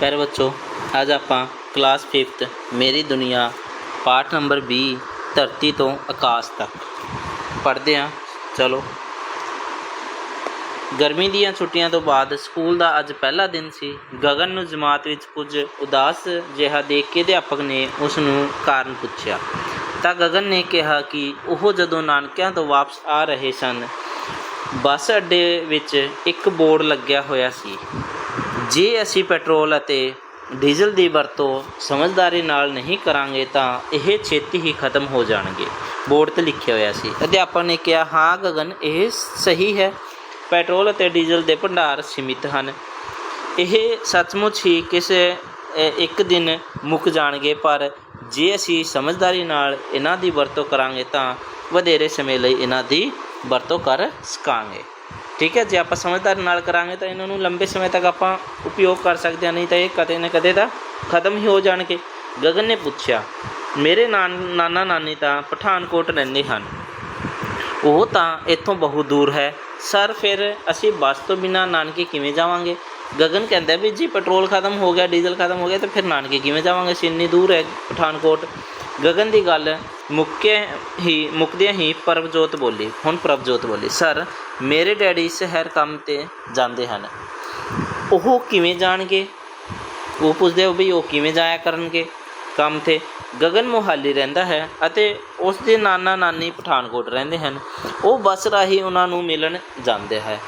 ਪਿਆਰੇ ਬੱਚੋ, ਅੱਜ ਆਪਾਂ ਕਲਾਸ 5th ਮੇਰੀ ਦੁਨੀਆ ਪਾਠ ਨੰਬਰ 20 ਧਰਤੀ ਤੋਂ ਆਕਾਸ਼ ਤੱਕ ਪੜ੍ਹਦੇ ਹਾਂ। ਚਲੋ। ਗਰਮੀ ਦੀਆਂ ਛੁੱਟੀਆਂ ਤੋਂ ਬਾਅਦ ਸਕੂਲ ਦਾ ਅੱਜ ਪਹਿਲਾ ਦਿਨ ਸੀ। ਗਗਨ ਨੂੰ ਜਮਾਤ ਵਿੱਚ ਕੁਝ ਉਦਾਸ ਜਿਹਾ ਦੇਖ ਕੇ ਅਧਿਆਪਕ ਨੇ ਉਸ ਨੂੰ ਕਾਰਨ ਪੁੱਛਿਆ। ਤਾਂ ਗਗਨ ਨੇ ਕਿਹਾ ਕਿ ਉਹ ਜਦੋਂ ਨਾਨਕਿਆਂ ਤੋਂ ਵਾਪਸ ਆ ਰਹੇ ਸਨ, ਬੱਸ ਅੱਡੇ ਵਿੱਚ ਇੱਕ ਬੋਰਡ ਲੱਗਿਆ ਹੋਇਆ ਸੀ। ਜੇ ਅਸੀਂ ਪੈਟਰੋਲ ਅਤੇ ਡੀਜ਼ਲ ਦੀ ਵਰਤੋਂ ਸਮਝਦਾਰੀ ਨਾਲ ਨਹੀਂ ਕਰਾਂਗੇ ਤਾਂ ਇਹ ਛੇਤੀ ਹੀ ਖਤਮ ਹੋ ਜਾਣਗੇ। ਬੋਰਡ ਤੇ ਲਿਖਿਆ ਹੋਇਆ ਸੀ। ਅਧਿਆਪਕ ਨੇ ਕਿਹਾ, ਹਾਂ ਗਗਨ, ਇਹ ਸਹੀ ਹੈ। ਪੈਟਰੋਲ ਅਤੇ ਡੀਜ਼ਲ ਦੇ ਭੰਡਾਰ ਸੀਮਿਤ ਹਨ। ਇਹ ਸੱਚਮੁੱਚ ਹੀ ਕਿਸੇ ਇੱਕ ਦਿਨ ਮੁੱਕ ਜਾਣਗੇ, ਪਰ ਜੇ ਅਸੀਂ ਸਮਝਦਾਰੀ ਨਾਲ ਇਹਨਾਂ ਦੀ ਵਰਤੋਂ ਕਰਾਂਗੇ ਤਾਂ ਵਧੇਰੇ ਸਮੇਂ ਲਈ ਇਹਨਾਂ ਦੀ ਵਰਤੋਂ ਕਰ ਸਕਾਂਗੇ। ਠੀਕ ਹੈ, ਜੇ ਆਪਾਂ ਸਮਝਦਾਰੀ ਨਾਲ ਕਰਾਂਗੇ ਤਾਂ ਇਹਨਾਂ ਨੂੰ ਲੰਬੇ ਸਮੇਂ ਤੱਕ ਆਪਾਂ ਉਪਯੋਗ ਕਰ ਸਕਦੇ ਹਾਂ, ਨਹੀਂ ਤਾਂ ਇਹ ਕਦੇ ਨਾ ਕਦੇ ਤਾਂ ਖਤਮ ਹੀ ਹੋ ਜਾਣਗੇ। ਗਗਨ ਨੇ ਪੁੱਛਿਆ, ਮੇਰੇ ਨਾਨ, ਨਾਨਾ ਨਾਨੀ ਤਾਂ ਪਠਾਨਕੋਟ ਰਹਿੰਦੇ ਹਨ। ਉਹ ਤਾਂ ਇੱਥੋਂ ਬਹੁਤ ਦੂਰ ਹੈ। ਸਰ, ਫਿਰ ਅਸੀਂ ਬੱਸ ਤੋਂ ਬਿਨਾ ਨਾਨਕੇ ਕਿਵੇਂ ਜਾਵਾਂਗੇ? ਗਗਨ ਕਹਿੰਦਾ, ਵੀ ਜੀ, ਪੈਟਰੋਲ ਖਤਮ ਹੋ ਗਿਆ, ਡੀਜ਼ਲ ਖਤਮ ਹੋ ਗਿਆ, ਤਾਂ ਫਿਰ ਨਾਨਕੇ ਕਿਵੇਂ ਜਾਵਾਂਗੇ? ਅਸੀਂ ਇੰਨੀ ਦੂਰ ਹੈ ਪਠਾਨਕੋਟ। ਗਗਨ ਦੀ ਗੱਲ ਮੁੱਕੇ ਹੀ, ਮੁੱਕਦਿਆਂ ਹੀ ਪ੍ਰਭਜੋਤ ਬੋਲੀ, ਹੁਣ ਪ੍ਰਭਜੋਤ ਬੋਲੀ, ਸਰ, ਮੇਰੇ ਡੈਡੀ ਸ਼ਹਿਰ ਕੰਮ ਤੇ ਜਾਂਦੇ ਹਨ। ਉਹ ਕਿਵੇਂ ਜਾਣਗੇ? ਉਹ ਪੁੱਛਦੇ ਹੋ ਵੀ ਉਹ ਕਿਵੇਂ ਜਾਇਆ ਕਰਨਗੇ ਕੰਮ ਤੇ? ਗਗਨ ਮੋਹਾਲੀ ਰਹਿੰਦਾ ਹੈ ਅਤੇ ਉਸ ਦੇ ਨਾਨਾ ਨਾਨੀ ਪਠਾਨਕੋਟ ਰਹਿੰਦੇ ਹਨ। ਉਹ ਬੱਸ ਰਾਹੀਂ ਉਹਨਾਂ ਨੂੰ ਮਿਲਣ ਜਾਂਦੇ ਹੈ।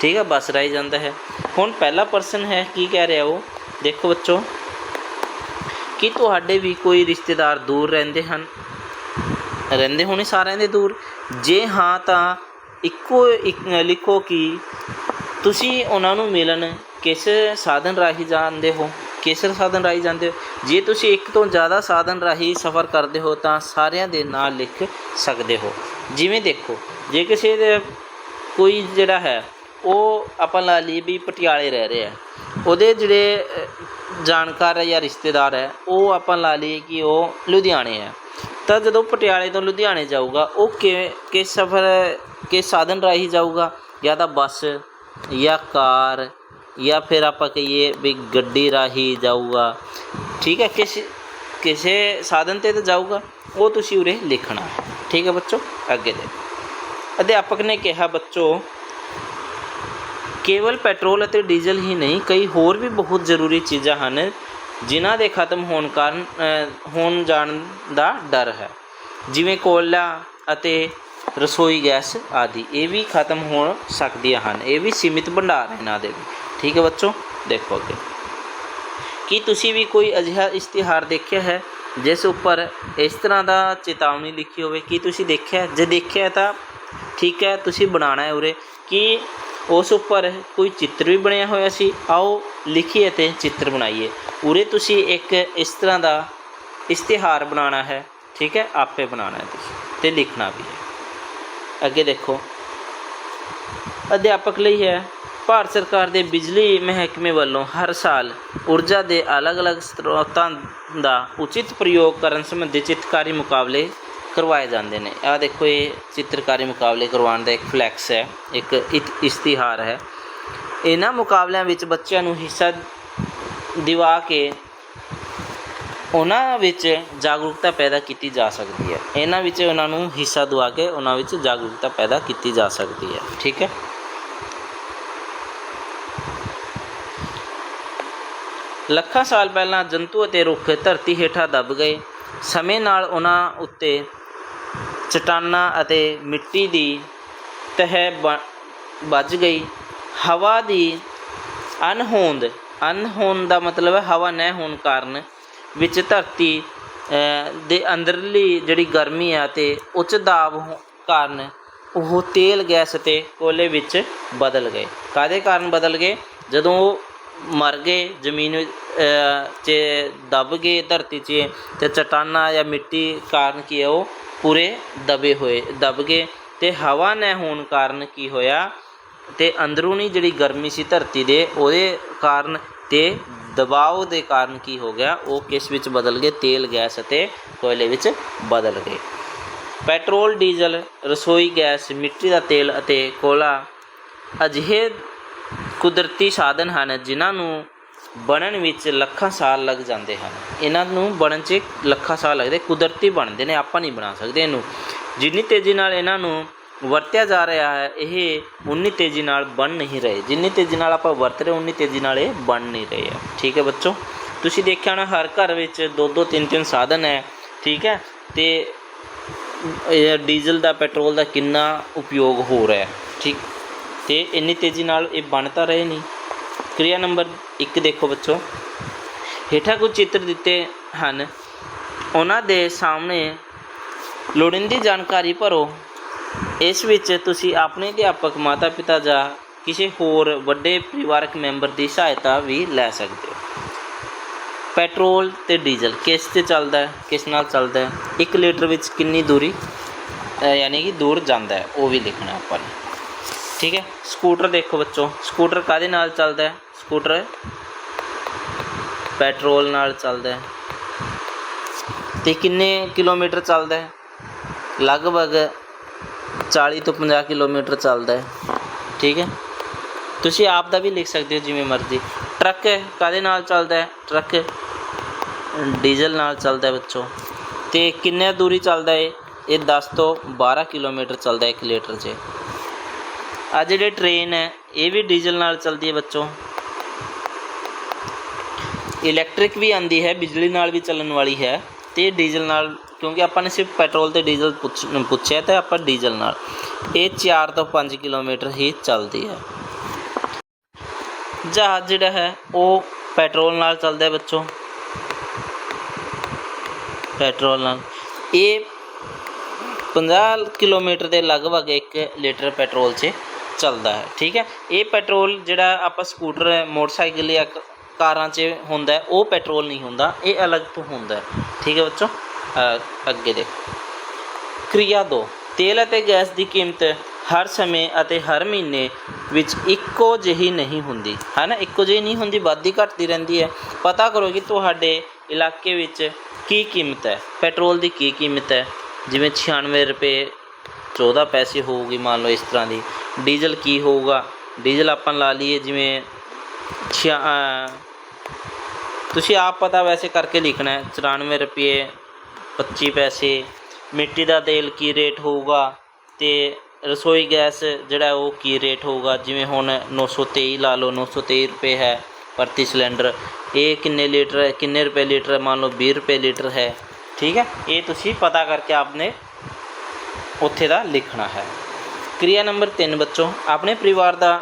ਠੀਕ ਹੈ, ਬੱਸ ਰਾਹੀਂ ਜਾਂਦਾ ਹੈ। ਹੁਣ ਪਹਿਲਾ ਪਰਸਨ ਹੈ, ਕੀ ਕਹਿ ਰਿਹਾ ਉਹ? ਦੇਖੋ ਬੱਚੋ, ਕੀ ਤੁਹਾਡੇ ਵੀ ਕੋਈ ਰਿਸ਼ਤੇਦਾਰ ਦੂਰ ਰਹਿੰਦੇ ਹਨ? ਰਹਿੰਦੇ ਹੋਣੇ ਸਾਰਿਆਂ ਦੇ ਦੂਰ। ਜੇ ਹਾਂ ਤਾਂ ਇੱਕੋ ਇੱਕ ਲਿਖੋ ਕਿ ਤੁਸੀਂ ਉਹਨਾਂ ਨੂੰ ਮਿਲਣ ਕਿਸ ਸਾਧਨ ਰਾਹੀਂ ਜਾਂਦੇ ਹੋ, ਕਿਸ ਸਾਧਨ ਰਾਹੀਂ ਜਾਂਦੇ ਹੋ। ਜੇ ਤੁਸੀਂ ਇੱਕ ਤੋਂ ਜ਼ਿਆਦਾ ਸਾਧਨ ਰਾਹੀਂ ਸਫ਼ਰ ਕਰਦੇ ਹੋ ਤਾਂ ਸਾਰਿਆਂ ਦੇ ਨਾਲ ਲਿਖ ਸਕਦੇ ਹੋ। ਜਿਵੇਂ ਦੇਖੋ, ਜੇ ਕਿਸੇ ਦੇ ਕੋਈ ਜਿਹੜਾ ਹੈ, ਉਹ ਆਪਾਂ ਲਾ ਲਈਏ ਵੀ ਪਟਿਆਲੇ ਰਹਿ ਰਿਹਾ ਉਹਦੇ ਜਿਹੜੇ ਜਾਣਕਾਰ ਹੈ ਜਾਂ ਰਿਸ਼ਤੇਦਾਰ ਹੈ, ਉਹ ਆਪਾਂ ਲਾ ਲਈਏ ਕਿ ਉਹ ਲੁਧਿਆਣੇ ਹੈ। ਤਾਂ ਜਦੋਂ ਪਟਿਆਲੇ ਤੋਂ ਲੁਧਿਆਣੇ ਜਾਊਗਾ, ਉਹ ਕਿਵੇਂ, ਕਿਸ ਸਫ਼ਰ, ਕਿਸ ਸਾਧਨ ਰਾਹੀਂ ਜਾਊਗਾ? ਜਾਂ ਤਾਂ ਬੱਸ, ਜਾਂ ਕਾਰ, ਜਾਂ ਫਿਰ ਆਪਾਂ ਕਹੀਏ ਵੀ ਗੱਡੀ ਰਾਹੀਂ ਜਾਊਗਾ। ਠੀਕ ਹੈ, ਕਿਸ, ਕਿਸੇ ਸਾਧਨ ਤੇ ਤਾਂ ਜਾਊਗਾ, ਉਹ ਤੁਸੀਂ ਉਰੇ ਲਿਖਣਾ। ਠੀਕ ਹੈ ਬੱਚੋ, ਅੱਗੇ ਦੇ ਅਧਿਆਪਕ ਨੇ ਕਿਹਾ, ਬੱਚੋ, ਕੇਵਲ ਪੈਟਰੋਲ ਅਤੇ ਡੀਜ਼ਲ ਹੀ ਨਹੀਂ, ਕਈ ਹੋਰ ਵੀ ਬਹੁਤ ਜ਼ਰੂਰੀ ਚੀਜ਼ਾਂ ਹਨ ਜਿਨ੍ਹਾਂ ਦੇ ਖਤਮ ਹੋਣ ਕਾਰਨ ਹੋਣ ਜਾਣ ਦਾ ਡਰ ਹੈ। ਜਿਵੇਂ ਕੋਲਾ ਅਤੇ ਰਸੋਈ, ਗੈਸ ਆਦਿ, ਇਹ ਵੀ ਖਤਮ ਹੋ ਸਕਦੀਆਂ ਹਨ। ਇਹ ਵੀ ਸੀਮਿਤ ਭੰਡਾਰ ਇਹਨਾਂ ਦੇ ਵੀ। ਠੀਕ ਹੈ ਬੱਚੋ? ਦੇਖੋ ਅੱਗੇ। ਕੀ ਤੁਸੀਂ ਵੀ ਕੋਈ ਅਜਿਹਾ ਇਸ਼ਤਿਹਾਰ ਦੇਖਿਆ ਹੈ, ਜਿਸ ਉੱਪਰ ਇਸ ਤਰ੍ਹਾਂ ਦਾ ਚੇਤਾਵਨੀ ਲਿਖੀ ਹੋਵੇ? ਕੀ ਤੁਸੀਂ ਦੇਖਿਆ? ਜੇ ਦੇਖਿਆ ਤਾਂ ਠੀਕ ਹੈ, ਤੁਸੀਂ ਬਣਾਉਣਾ ਹੈ ਉਰੇ। ਕਿ ਉਸ ਉੱਪਰ ਕੋਈ ਚਿੱਤਰ ਵੀ ਬਣਿਆ ਹੋਇਆ ਸੀ? ਆਓ ਲਿਖੀਏ ਤੇ ਚਿੱਤਰ ਬਣਾਈਏ। ਉਰੇ ਤੁਸੀਂ ਇੱਕ ਇਸ ਤਰ੍ਹਾਂ ਦਾ ਇਸ਼ਤਿਹਾਰ ਬਣਾਉਣਾ ਹੈ, ਠੀਕ ਹੈ? ਆਪੇ ਬਣਾਉਣਾ ਹੈ ਤੁਸੀਂ, ਤੇ ਲਿਖਣਾ ਵੀ ਹੈ। ਅੱਗੇ ਦੇਖੋ। ਅਧਿਆਪਕ ਲਈ ਹੈ, ਭਾਰਤ ਸਰਕਾਰ ਦੇ ਬਿਜਲੀ ਮਹਿਕਮੇ ਵੱਲੋਂ ਹਰ ਸਾਲ ਊਰਜਾ ਦੇ ਅਲੱਗ-ਅਲੱਗ ਸਰੋਤਾਂ ਦਾ ਉਚਿਤ ਪ੍ਰਯੋਗ ਕਰਨ ਸੰਬੰਧੀ ਚਿੱਤਰਕਾਰੀ ਮੁਕਾਬਲੇ ਕਰਵਾਏ ਜਾਂਦੇ ਨੇ। ਆਹ ਦੇਖੋ, ਇਹ ਚਿੱਤਰਕਾਰੀ ਮੁਕਾਬਲੇ ਕਰਵਾਉਣ ਦਾ ਇੱਕ ਫਲੈਕਸ ਹੈ, ਇੱਕ ਇਤ- ਇਸ਼ਤਿਹਾਰ ਹੈ। ਇਹਨਾਂ ਮੁਕਾਬਲਿਆਂ ਵਿੱਚ ਬੱਚਿਆਂ ਨੂੰ ਹਿੱਸਾ ਦਿਵਾ ਕੇ ਉਹਨਾਂ ਵਿੱਚ ਜਾਗਰੂਕਤਾ ਪੈਦਾ ਕੀਤੀ ਜਾ ਸਕਦੀ ਹੈ। ਇਹਨਾਂ ਵਿੱਚ ਉਹਨਾਂ ਨੂੰ ਹਿੱਸਾ ਦਵਾ ਕੇ ਉਹਨਾਂ ਵਿੱਚ ਜਾਗਰੂਕਤਾ ਪੈਦਾ ਕੀਤੀ ਜਾ ਸਕਦੀ ਹੈ। ਠੀਕ ਹੈ? ਲੱਖਾਂ ਸਾਲ ਪਹਿਲਾਂ ਜੰਤੂ ਅਤੇ ਰੁੱਖ ਧਰਤੀ ਹੇਠਾਂ ਦਬ ਗਏ। ਸਮੇਂ ਨਾਲ ਉਹਨਾਂ ਉੱਤੇ ਚਟਾਨਾਂ ਅਤੇ ਮਿੱਟੀ ਦੀ ਤਹਿ ਬ- ਵੱਜ ਗਈ। ਹਵਾ ਦੀ ਅਨਹੋਂਦ ਅਨਹੋਂਦ ਦਾ ਮਤਲਬ ਹੈ ਹਵਾ ਨਾ ਹੋਣ ਕਾਰਨ ਵਿੱਚ ਧਰਤੀ ਦੇ ਅੰਦਰਲੀ ਜਿਹੜੀ ਗਰਮੀ ਆ ਤੇ ਉੱਚ ਦਾਬ ਹੋ- ਕਾਰਨ ਉਹ ਤੇਲ, ਗੈਸ ਅਤੇ ਕੋਲੇ ਵਿੱਚ ਬਦਲ ਗਏ। ਕਾਦੇ ਕਾਰਨ ਬਦਲ ਗਏ? ਜਦੋਂ ਉਹ ਮਰ ਗਏ, ਜ਼ਮੀਨ 'ਚ ਦਬ ਗਏ, ਧਰਤੀ 'ਚ ਤੇ ਚਟਾਨਾਂ ਜਾਂ ਮਿੱਟੀ ਕਾਰਨ ਕੀ ਹੈ ਉਹ ਪੂਰੇ ਦਬੇ ਹੋਏ, ਦਬ ਗਏ ਤੇ ਹਵਾ ਨਾ ਹੋਣ ਕਾਰਨ ਕੀ ਹੋਇਆ? ਅਤੇ ਅੰਦਰੂਨੀ ਜਿਹੜੀ ਗਰਮੀ ਸੀ ਧਰਤੀ ਦੇ, ਉਹਦੇ ਕਾਰਨ ਅਤੇ ਦਬਾਓ ਦੇ ਕਾਰਨ ਕੀ ਹੋ ਗਿਆ? ਉਹ ਕਿਸ ਵਿੱਚ ਬਦਲ ਗਏ? ਤੇਲ, ਗੈਸ ਅਤੇ ਕੋਇਲੇ ਵਿੱਚ ਬਦਲ ਗਏ। ਪੈਟਰੋਲ, ਡੀਜ਼ਲ, ਰਸੋਈ, ਗੈਸ, ਮਿੱਟੀ ਦਾ ਤੇਲ ਅਤੇ ਕੋਲਾ ਅਜਿਹੇ ਕੁਦਰਤੀ ਸਾਧਨ ਹਨ ਜਿਨ੍ਹਾਂ ਨੂੰ ਬਣਨ ਵਿੱਚ ਲੱਖਾਂ ਸਾਲ ਲੱਗ ਜਾਂਦੇ ਹਨ। ਇਹਨਾਂ ਨੂੰ ਬਣਨ 'ਚ ਲੱਖਾਂ ਸਾਲ ਲੱਗਦੇ। ਕੁਦਰਤੀ ਬਣਦੇ ਨੇ, ਆਪਾਂ ਨਹੀਂ ਬਣਾ ਸਕਦੇ ਇਹਨੂੰ। ਜਿੰਨੀ ਤੇਜ਼ੀ ਨਾਲ ਇਹਨਾਂ ਨੂੰ ਵਰਤਿਆ ਜਾ ਰਿਹਾ ਹੈ, ਇਹ ਉਨੀ ਤੇਜ਼ੀ ਨਾਲ ਬਣ ਨਹੀਂ ਰਹੇ। ਜਿੰਨੀ ਤੇਜ਼ੀ ਨਾਲ ਆਪਾਂ ਵਰਤ ਰਹੇ, ਉਨੀ ਤੇਜ਼ੀ ਨਾਲ ਇਹ ਬਣ ਨਹੀਂ ਰਹੇ ਆ। ਠੀਕ ਹੈ ਬੱਚੋ? ਤੁਸੀਂ ਦੇਖਿਆ ਹੋਣਾ, ਹਰ ਘਰ ਵਿੱਚ ਦੋ ਦੋ, ਤਿੰਨ ਤਿੰਨ ਸਾਧਨ ਹੈ। ਠੀਕ ਹੈ? ਤੇ ਇਹ ਡੀਜ਼ਲ ਦਾ, ਪੈਟਰੋਲ ਦਾ ਕਿੰਨਾ ਉਪਯੋਗ ਹੋ ਰਿਹਾ ਹੈ। ਠੀਕ? ਤੇ ਇੰਨੀ ਤੇਜ਼ੀ ਨਾਲ ਇਹ ਬਣ ਤਾਂ ਰਹੇ ਨਹੀਂ। ਕਿਰਿਆ ਨੰਬਰ 1 ਦੇਖੋ ਬੱਚੋ। ਹੇਠਾਂ ਕੁਝ ਚਿੱਤਰ ਦਿੱਤੇ ਹਨ। ਉਹਨਾਂ ਦੇ ਸਾਹਮਣੇ ਲੋੜੀਂਦੀ ਜਾਣਕਾਰੀ ਭਰੋ। ਇਸ ਵਿੱਚ ਤੁਸੀਂ ਆਪਣੇ ਅਧਿਆਪਕ ਮਾਤਾ ਪਿਤਾ ਜਾਂ ਕਿਸੇ ਹੋਰ ਵੱਡੇ ਪਰਿਵਾਰਕ ਮੈਂਬਰ ਦੀ ਸਹਾਇਤਾ ਵੀ ਲੈ ਸਕਦੇ ਹੋ। ਪੈਟਰੋਲ ਤੇ ਡੀਜ਼ਲ ਕਿਸ ਤੇ ਚੱਲਦਾ ਹੈ, ਕਿਸ ਨਾਲ ਚੱਲਦਾ ਹੈ 1 ਲੀਟਰ ਵਿੱਚ ਕਿੰਨੀ ਦੂਰੀ ਯਾਨੀ ਕਿ ਦੂਰ ਜਾਂਦਾ ਹੈ, ਉਹ ਵੀ ਲਿਖਣਾ ਆਪਾਂ ਨੇ। ਠੀਕ ਹੈ, ਸਕੂਟਰ ਦੇਖੋ ਬੱਚੋ, ਸਕੂਟਰ ਕਾਦੇ ਨਾਲ ਚੱਲਦਾ ਹੈ? ਸਕੂਟਰ ਪੈਟਰੋਲ ਨਾਲ ਚੱਲਦਾ ਹੈ। ਤੇ ਕਿੰਨੇ ਕਿਲੋਮੀਟਰ ਚੱਲਦਾ ਹੈ? ਲਗਭਗ 40 ਤੋਂ 50 ਕਿਲੋਮੀਟਰ ਚੱਲਦਾ ਹੈ। ਠੀਕ ਹੈ? ਤੁਸੀਂ ਆਪ ਦਾ ਵੀ ਲਿਖ ਸਕਦੇ ਹੋ ਜਿਵੇਂ ਮਰਜ਼ੀ। ਟਰੱਕ ਹੈ ਕਾਦੇ ਨਾਲ ਚੱਲਦਾ ਹੈ? ਟਰੱਕ ਡੀਜ਼ਲ ਨਾਲ ਚੱਲਦਾ ਹੈ ਬੱਚੋ ਤੇ ਕਿੰਨੇ ਦੂਰੀ ਚੱਲਦਾ ਹੈ? ਇਹ 10 ਤੋਂ 12 ਕਿਲੋਮੀਟਰ ਚੱਲਦਾ ਹੈ 1 ਲੀਟਰ 'ਚ। ਆ ਜਿਹੜੇ ਟ੍ਰੇਨ ਹੈ, ਇਹ ਵੀ ਡੀਜ਼ਲ ਨਾਲ ਚੱਲਦੀ ਹੈ ਬੱਚੋ ਇਲੈਕਟ੍ਰਿਕ ਵੀ ਆਂਦੀ ਹੈ, ਬਿਜਲੀ ਨਾਲ ਵੀ ਚੱਲਣ ਵਾਲੀ ਹੈ। ਤੇ ਡੀਜ਼ਲ ਨਾਲ ਕਿਉਂਕਿ ਆਪਾਂ ਨੇ ਸਿਰਫ ਪੈਟਰੋਲ ਤੇ ਡੀਜ਼ਲ ਪੁੱਛ, ਪੁੱਛਿਆ ਤਾਂ ਆਪਾਂ ਡੀਜ਼ਲ ਨਾਲ। ਇਹ 4 ਤੋਂ 5 ਕਿਲੋਮੀਟਰ ਹੀ ਚੱਲਦੀ ਹੈ। ਜਹਾਜ਼ ਜਿਹੜਾ ਹੈ, ਉਹ ਪੈਟਰੋਲ ਨਾਲ ਚੱਲਦਾ ਹੈ ਬੱਚੋ। ਪੈਟਰੋਲ ਨਾਲ। ਇਹ 50 ਕਿਲੋਮੀਟਰ ਦੇ ਲਗਭਗ 1 ਲੀਟਰ ਪੈਟਰੋਲ 'ਚ ਚੱਲਦਾ ਹੈ, ਠੀਕ ਹੈ? ਇਹ ਪੈਟਰੋਲ ਜਿਹੜਾ ਆਪਾਂ ਸਕੂਟਰ, ਮੋਟਰਸਾਈਕਲ ਜਾਂ ਕਾਰਾਂ 'ਚ ਹੁੰਦਾ ਉਹ ਪੈਟਰੋਲ ਨਹੀਂ ਹੁੰਦਾ, ਇਹ ਅਲੱਗ ਤੋਂ ਹੁੰਦਾ ਠੀਕ ਹੈ ਬੱਚੋ? ਅੱਗੇ ਦੇ। ਕ੍ਰਿਆ 2 ਤੇਲ ਅਤੇ ਗੈਸ ਦੀ ਕੀਮਤ ਹਰ ਸਮੇਂ ਅਤੇ ਹਰ ਮਹੀਨੇ ਵਿੱਚ ਇੱਕੋ ਜਿਹੀ ਨਹੀਂ ਹੁੰਦੀ। ਹੈ ਨਾ ਇੱਕੋ ਜਿਹੀ ਨਹੀਂ ਹੁੰਦੀ ਵੱਧਦੀ ਘਟਦੀ ਰਹਿੰਦੀ ਹੈ। ਪਤਾ ਕਰੋ ਕਿ ਤੁਹਾਡੇ ਇਲਾਕੇ ਵਿੱਚ ਕੀ ਕੀਮਤ ਹੈ? ਪੈਟਰੋਲ ਦੀ ਕੀ ਕੀਮਤ ਹੈ? ਜਿਵੇਂ 96 ਰੁਪਏ 14 ਪੈਸੇ ਹੋਊਗੀ, ਮੰਨ ਲਓ ਇਸ ਤਰ੍ਹਾਂ ਦੀ। ਡੀਜ਼ਲ ਕੀ ਹੋਊਗਾ? ਡੀਜ਼ਲ ਆਪਾਂ ਲਾ ਲਈਏ ਜਿਵੇਂ ਛਿਆ ਤੁਸੀਂ ਆਪ ਪਤਾ ਵੈਸੇ ਕਰਕੇ ਲਿਖਣਾ ਹੈ। 94 ਰੁਪਏ 25 ਪੈਸੇ, ਮਿੱਟੀ ਦਾ ਤੇਲ ਕੀ ਰੇਟ ਹੋਊਗਾ ਤੇ ਰਸੋਈ ਗੈਸ ਜਿਹੜਾ ਉਹ ਕੀ ਰੇਟ ਹੋਊਗਾ? ਜਿਵੇਂ ਹੁਣ 923 ਲਾ ਲਓ 923 ਰੁਪਏ ਹੈ ਪ੍ਰਤੀ ਸਿਲੰਡਰ। ਇਹ ਕਿੰਨੇ ਲੀਟਰ ਹੈ ਕਿੰਨੇ ਰੁਪਏ ਲੀਟਰ ਹੈ? ਮੰਨ ਲਓ 20 ਰੁਪਏ ਲੀਟਰ ਹੈ। ਠੀਕ ਹੈ? ਇਹ ਤੁਸੀਂ ਪਤਾ ਕਰਕੇ ਆਪਨੇ ਉੱਥੇ ਦਾ ਲਿਖਣਾ ਹੈ। ਕਿਰਿਆ ਨੰਬਰ 3 ਬੱਚੋ, ਆਪਣੇ ਪਰਿਵਾਰ ਦਾ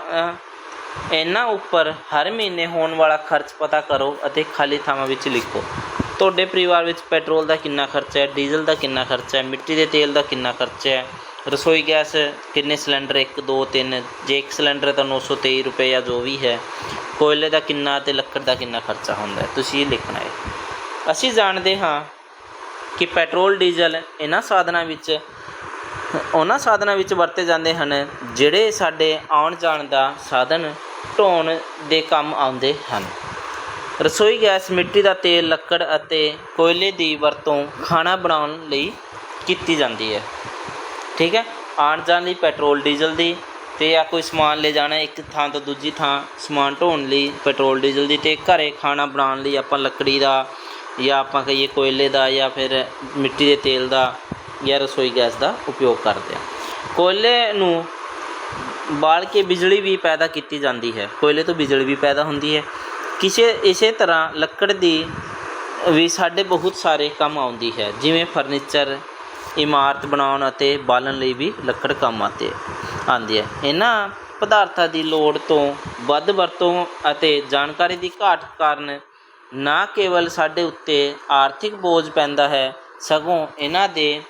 ਇਹਨਾਂ ਉੱਪਰ ਹਰ ਮਹੀਨੇ ਹੋਣ ਵਾਲਾ ਖਰਚ ਪਤਾ ਕਰੋ ਅਤੇ ਖਾਲੀ ਥਾਵਾਂ ਵਿੱਚ ਲਿਖੋ। ਤੁਹਾਡੇ ਪਰਿਵਾਰ ਵਿੱਚ ਪੈਟਰੋਲ ਦਾ ਕਿੰਨਾ ਖਰਚਾ ਹੈ, ਡੀਜ਼ਲ ਦਾ ਕਿੰਨਾ ਖਰਚਾ ਹੈ, ਮਿੱਟੀ ਦੇ ਤੇਲ ਦਾ ਕਿੰਨਾ ਖਰਚਾ ਹੈ? ਰਸੋਈ ਗੈਸ ਕਿੰਨੇ ਸਿਲੰਡਰ? 1 2 3 ਜੇ ਇੱਕ ਸਿਲੰਡਰ ਹੈ ਤਾਂ 923 ਰੁਪਏ ਜਾਂ ਜੋ ਵੀ ਹੈ। ਕੋਇਲੇ ਦਾ ਕਿੰਨਾ ਤੇ ਲੱਕੜ ਦਾ ਕਿੰਨਾ ਖਰਚਾ ਹੁੰਦਾ ਹੈ? ਤੁਸੀਂ ਇਹ ਲਿਖਣਾ ਹੈ। ਅਸੀਂ ਜਾਣਦੇ ਹਾਂ ਕਿ ਪੈਟਰੋਲ, ਡੀਜ਼ਲ ਇਹਨਾਂ ਸਾਧਨਾਂ ਵਿੱਚ, ਉਹਨਾਂ ਸਾਧਨਾਂ ਵਿੱਚ ਵਰਤੇ ਜਾਂਦੇ ਹਨ, ਜਿਹੜੇ ਸਾਡੇ ਆਉਣ ਜਾਣ ਦਾ ਸਾਧਨ ਢੋਣ ਦੇ ਕੰਮ ਆਉਂਦੇ ਹਨ। ਰਸੋਈ ਗੈਸ, ਮਿੱਟੀ ਦਾ ਤੇਲ, ਲੱਕੜ ਅਤੇ ਕੋਇਲੇ ਦੀ ਵਰਤੋਂ ਖਾਣਾ ਬਣਾਉਣ ਲਈ ਕੀਤੀ ਜਾਂਦੀ ਹੈ। ਠੀਕ ਹੈ? ਆਉਣ ਜਾਣ ਲਈ ਪੈਟਰੋਲ, ਡੀਜ਼ਲ ਦੀ ਤੇ ਜਾਂ ਕੋਈ ਸਮਾਨ ਲੈ ਜਾਣਾ, ਇੱਕ ਥਾਂ ਤੋਂ ਦੂਜੀ ਥਾਂ ਸਮਾਨ ਢੋਣ ਲਈ ਪੈਟਰੋਲ, ਡੀਜ਼ਲ ਦੀ ਤੇ ਘਰੇ ਖਾਣਾ ਬਣਾਉਣ ਲਈ ਆਪਾਂ ਲੱਕੜੀ ਦਾ ਜਾਂ ਆਪਾਂ ਕਹੀਏ ਕੋਇਲੇ ਦਾ ਜਾਂ ਫਿਰ ਮਿੱਟੀ ਦੇ ਤੇਲ ਦਾ ਜਾਂ ਰਸੋਈ ਗੈਸ ਦਾ ਉਪਯੋਗ ਕਰਦੇ ਹਾਂ। ਕੋਇਲੇ ਨੂੰ ਬਾਲ ਕੇ ਬਿਜਲੀ ਵੀ ਪੈਦਾ ਕੀਤੀ ਜਾਂਦੀ ਹੈ। ਕੋਇਲੇ ਤੋਂ ਬਿਜਲੀ ਵੀ ਪੈਦਾ ਹੁੰਦੀ ਹੈ। ਕਿਸੇ ਇਸੇ ਤਰ੍ਹਾਂ ਲੱਕੜ ਦੀ ਵੀ ਸਾਡੇ ਬਹੁਤ ਸਾਰੇ ਕੰਮ ਆਉਂਦੀ ਹੈ, ਜਿਵੇਂ ਫਰਨੀਚਰ ਇਮਾਰਤ ਬਣਾਉਣ ਅਤੇ ਬਾਲਣ ਲਈ ਵੀ ਲੱਕੜ ਕੰਮ ਆਤੇ, ਆਉਂਦੀ ਹੈ। ਇਹਨਾਂ ਪਦਾਰਥਾਂ ਦੀ ਲੋੜ ਤੋਂ ਵੱਧ ਵਰਤੋਂ ਅਤੇ ਜਾਣਕਾਰੀ ਦੀ ਘਾਟ ਕਾਰਨ ਨਾ ਕੇਵਲ ਸਾਡੇ ਉੱਤੇ ਆਰਥਿਕ ਬੋਝ ਪੈਂਦਾ ਹੈ, ਸਗੋਂ ਇਹਨਾਂ ਦੇ